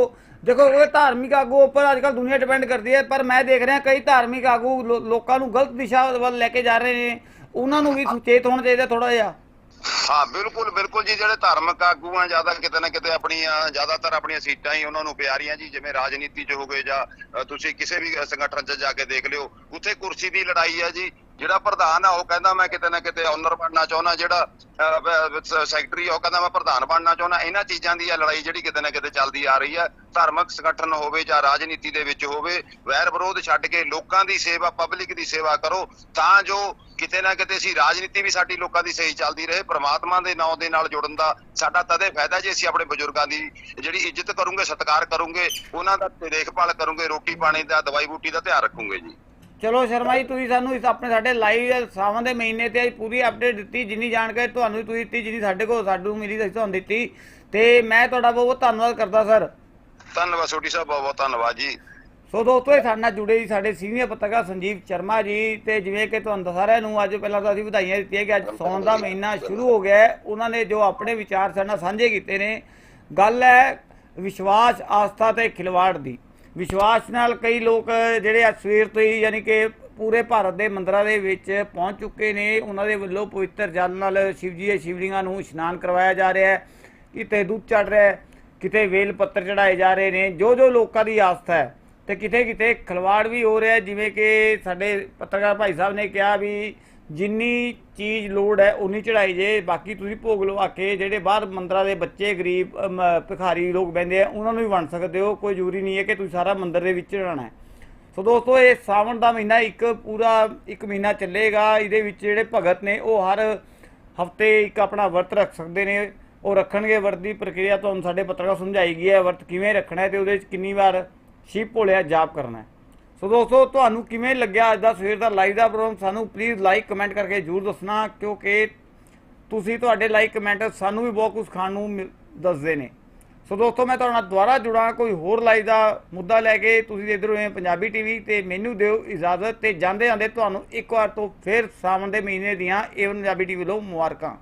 ਦੇਖੋ ਉਹ ਧਾਰਮਿਕ ਆਗੂ ਉੱਪਰ ਅੱਜ ਕੱਲ ਦੁਨੀਆ ਡਿਪੈਂਡ ਕਰਦੀ ਹੈ ਪਰ ਮੈਂ ਦੇਖ ਰਿਹਾ ਕਈ ਧਾਰਮਿਕ ਆਗੂ ਲੋਕਾਂ ਨੂੰ ਗਲਤ ਦਿਸ਼ਾ ਵੱਲ ਲੈ ਕੇ ਜਾ ਰਹੇ ਨੇ। ਉਹਨਾਂ ਨੂੰ ਵੀ ਸੁਚੇਤ ਹੋਣਾ ਚਾਹੀਦਾ ਥੋੜਾ ਜਿਹਾ। ਹਾਂ, ਬਿਲਕੁਲ ਬਿਲਕੁਲ ਜੀ, ਜਿਹੜੇ ਧਾਰਮਿਕ ਆਗੂ ਆ, ਜ਼ਿਆਦਾ ਕਿਤੇ ਨਾ ਕਿਤੇ ਆਪਣੀਆਂ, ਜ਼ਿਆਦਾਤਰ ਆਪਣੀਆਂ ਸੀਟਾਂ ਹੀ ਉਹਨਾਂ ਨੂੰ ਪਿਆਰੀਆਂ ਜੀ, ਜਿਵੇਂ ਰਾਜਨੀਤੀ 'ਚ ਹੋਵੇ ਜਾਂ ਤੁਸੀਂ ਕਿਸੇ ਵੀ ਸੰਗਠਨ 'ਚ ਜਾ ਕੇ ਦੇਖ ਲਿਓ, ਉੱਥੇ ਕੁਰਸੀ ਦੀ ਲੜਾਈ ਹੈ ਜੀ ਜਿਹੜਾ ਪ੍ਰਧਾਨ ਆ, ਉਹ ਕਹਿੰਦਾ ਮੈਂ ਕਿਤੇ ਨਾ ਕਿਤੇ ਓਨਰ ਬਣਨਾ ਚਾਹੁੰਦਾ, ਜਿਹੜਾ ਸੈਕਟਰੀ ਆ, ਉਹ ਕਹਿੰਦਾ ਮੈਂ ਪ੍ਰਧਾਨ ਬਣਨਾ ਚਾਹੁੰਦਾ। ਇਹਨਾਂ ਚੀਜ਼ਾਂ ਦੀ ਆ ਲੜਾਈ ਜਿਹੜੀ ਕਿਤੇ ਨਾ ਕਿਤੇ ਚੱਲਦੀ ਆ ਰਹੀ ਹੈ ਧਾਰਮਿਕ ਸੰਗਠਨ ਹੋਵੇ ਜਾਂ ਰਾਜਨੀਤੀ ਦੇ ਵਿੱਚ ਹੋਵੇ, ਵੈਰ ਵਿਰੋਧ ਛੱਡ ਕੇ ਲੋਕਾਂ ਦੀ ਸੇਵਾ ਪਬਲਿਕ ਦੀ ਸੇਵਾ ਕਰੋ, ਤਾਂ ਜੋ ਕਿਤੇ ਨਾ ਕਿਤੇ ਅਸੀਂ ਰਾਜਨੀਤੀ ਵੀ ਸਾਡੀ ਲੋਕਾਂ ਦੀ ਸਹੀ ਚੱਲਦੀ ਰਹੇ, ਪ੍ਰਮਾਤਮਾ ਦੇ ਨਾਮ ਦੇ ਨਾਲ ਜੁੜਨ ਦਾ ਸਾਡਾ ਤਦੇ ਫਾਇਦਾ ਜੇ ਅਸੀਂ ਆਪਣੇ ਬਜ਼ੁਰਗਾਂ ਦੀ ਜਿਹੜੀ ਇੱਜ਼ਤ ਕਰੂੰਗੇ, ਸਤਿਕਾਰ ਕਰੂੰਗੇ, ਉਹਨਾਂ ਦਾ ਦੇਖਭਾਲ ਕਰੂੰਗੇ, ਰੋਟੀ ਪਾਣੀ ਦਾ, ਦਵਾਈ ਬੂਟੀ ਦਾ ਧਿਆਨ ਰੱਖੂਗੇ ਜੀ। ਚਲੋ ਸ਼ਰਮਾ ਜੀ ਤੁਸੀਂ ਸਾਨੂੰ ਇਸ ਆਪਣੇ ਸਾਡੇ ਲਾਈਵ ਸਾਵਨ ਦੇ ਮਹੀਨੇ ਤੇ ਅੱਜ ਪੂਰੀ ਅਪਡੇਟ ਦਿੱਤੀ ਜਿੰਨੀ ਜਾਣਕਾਰੀ ਤੁਹਾਨੂੰ ਤੁਸੀਂ ਦਿੱਤੀ ਜਿੰਨੀ ਸਾਡੇ ਕੋਲ ਸਾਨੂੰ ਮਿਲੀ ਅਸੀਂ ਤੁਹਾਨੂੰ ਦਿੱਤੀ। ਤੇ ਮੈਂ ਤੁਹਾਡਾ ਬਹੁਤ ਬਹੁਤ ਧੰਨਵਾਦ ਕਰਦਾ ਸਰ। ਧੰਨਵਾਦ ਸੋਢੀ ਸਾਹਿਬ ਬਹੁਤ ਬਹੁਤ ਧੰਨਵਾਦ ਜੀ। ਸੋ ਦੋਸਤੋ ਇਹ ਸਾਡੇ ਨਾਲ ਜੁੜੇ ਜੀ ਸਾਡੇ ਸੀਨੀਅਰ ਪੱਤਰਕਾਰ ਸੰਜੀਵ ਸ਼ਰਮਾ ਜੀ ਤੇ ਜਿਵੇਂ ਕਿ ਤੁਹਾਨੂੰ ਸਾਰਿਆਂ ਨੂੰ ਅੱਜ ਪਹਿਲਾਂ ਤਾਂ ਅਸੀਂ ਵਧਾਈਆਂ ਦਿੱਤੀਆਂ ਕਿ ਅੱਜ ਸੌਣ ਦਾ ਮਹੀਨਾ ਸ਼ੁਰੂ ਹੋ ਗਿਆ ਹੈ। ਉਹਨਾਂ ਨੇ ਜੋ ਆਪਣੇ ਵਿਚਾਰ ਸਾਡੇ ਨਾਲ ਸਾਂਝੇ ਕੀਤੇ ਨੇ ਗੱਲ ਹੈ ਵਿਸ਼ਵਾਸ ਆਸਥਾ ਤੇ ਖਿਲਵਾੜ ਦੀ। ਵਿਸ਼ਵਾਸ ਨਾਲ ਕਈ ਲੋਕ ਜਿਹੜੇ ਅੱਜ ਸਵੇਰ ਤੋਂ ਹੀ ਯਾਨੀ ਕਿ ਪੂਰੇ ਭਾਰਤ ਦੇ ਮੰਦਰਾਂ ਦੇ ਵਿੱਚ ਪਹੁੰਚ ਚੁੱਕੇ ਨੇ। ਉਹਨਾਂ ਦੇ ਵੱਲੋਂ ਪਵਿੱਤਰ ਜਲ ਨਾਲ ਸ਼ਿਵਜੀ ਦੇ ਸ਼ਿਵਲਿੰਗਾਂ ਨੂੰ ਇਸ਼ਨਾਨ ਕਰਵਾਇਆ ਜਾ ਰਿਹਾ ਹੈ। ਕਿਤੇ ਦੁੱਧ ਚੜ ਰਿਹਾ ਹੈ, ਕਿਤੇ ਵੇਲ ਪੱਤਰ ਚੜਾਏ ਜਾ ਰਹੇ ਨੇ। ਜੋ ਜੋ ਲੋਕਾਂ ਦੀ ਆਸਥਾ ਹੈ ਤੇ ਕਿਤੇ ਕਿਤੇ ਖਲਵਾੜ ਵੀ ਹੋ ਰਿਹਾ ਜਿਵੇਂ ਕਿ ਸਾਡੇ ਪੱਤਰਕਾਰ ਭਾਈ ਸਾਹਿਬ ਨੇ ਕਿਹਾ ਵੀ ਜਿੰਨੀ ਚੀਜ਼ ਲੋੜ ਹੈ ਉਨੀ ਚੜਾਈ ਜੇ। ਬਾਕੀ ਤੁਸੀਂ ਭੋਗ ਲਵਾ ਕੇ ਜਿਹੜੇ ਬਾਹਰ ਮੰਦਰਾਂ ਦੇ ਬੱਚੇ ਗਰੀਬ ਅਮ, ਭਿਖਾਰੀ ਲੋਕ ਬੈੰਦੇ ਆ ਉਹਨਾਂ ਨੂੰ ਵੀ ਵੰਡ ਸਕਦੇ ਹੋ। ਕੋਈ ਜ਼ਰੂਰੀ ਨਹੀਂ ਹੈ ਕਿ ਤੁਸੀਂ ਸਾਰਾ ਮੰਦਰ ਦੇ ਵਿੱਚ ਚੜਾਉਣਾ ਹੈ। ਸੋ ਦੋਸਤੋ ਇਹ ਸਾਵਣ ਦਾ ਮਹੀਨਾ ਇੱਕ ਪੂਰਾ ਇੱਕ ਮਹੀਨਾ ਚੱਲੇਗਾ। ਇਹਦੇ ਵਿੱਚ ਜਿਹੜੇ ਭਗਤ ਨੇ ਉਹ ਹਰ ਹਫ਼ਤੇ ਇੱਕ ਆਪਣਾ ਵਰਤ ਰੱਖ ਸਕਦੇ ਨੇ। ਉਹ ਰੱਖਣਗੇ ਵਰਤ ਦੀ ਪ੍ਰਕਿਰਿਆ ਤੁਹਾਨੂੰ ਸਾਡੇ ਪੱਤਰਕਾਰ ਸਮਝਾਈ ਗਈ ਹੈ। ਵਰਤ ਕਿਵੇਂ ਰੱਖਣਾ ਹੈ ਤੇ ਉਹਦੇ ਵਿੱਚ ਕਿੰਨੀ ਵਾਰ ਸ਼ਿਵ ਭੋਲਿਆ ਜਾਪ ਕਰਨਾ ਹੈ। ਸੋ ਦੋਸਤੋ, ਤੁਹਾਨੂੰ ਕਿਵੇਂ ਲੱਗਿਆ ਅੱਜ ਦਾ ਸਵੇਰ ਦਾ ਲਾਈਵ ਦਾ ਪ੍ਰੋਗਰਾਮ? ਸਾਨੂੰ ਪਲੀਜ਼ ਲਾਈਕ ਕਮੈਂਟ ਕਰਕੇ ਜਰੂਰ ਦੱਸਣਾ, ਕਿਉਂਕਿ ਤੁਸੀਂ ਤੁਹਾਡੇ ਲਾਈਕ ਕਮੈਂਟ ਸਾਨੂੰ ਵੀ ਬਹੁਤ ਕੁਝ ਖਾਣ ਨੂੰ ਮਿਲ- ਦੱਸਦੇ ਨੇ। ਸੋ ਦੋਸਤੋ, ਮੈਂ ਤੁਹਾਡੇ ਨਾਲ ਦੁਬਾਰਾ ਜੁੜਾਂ, ਕੋਈ ਹੋਰ ਲਾਈਵ ਦਾ ਮੁੱਦਾ ਲੈ ਕੇ ਤੁਸੀਂ ਇਧਰੋਂ ਹੋਏ ਪੰਜਾਬੀ ਟੀਵੀ ਤੇ ਮੈਨੂੰ ਦਿਓ ਇਜਾਜ਼ਤ ਤੇ ਜਾਂਦੇ ਜਾਂਦੇ ਤੁਹਾਨੂੰ ਇੱਕ ਵਾਰ ਤੋਂ ਫਿਰ ਸਾਵਣ ਦੇ ਮਹੀਨੇ ਦੀਆਂ ਏਵਨ ਪੰਜਾਬੀ ਟੀਵੀ ਵੱਲੋਂ ਮੁਬਾਰਕਾਂ।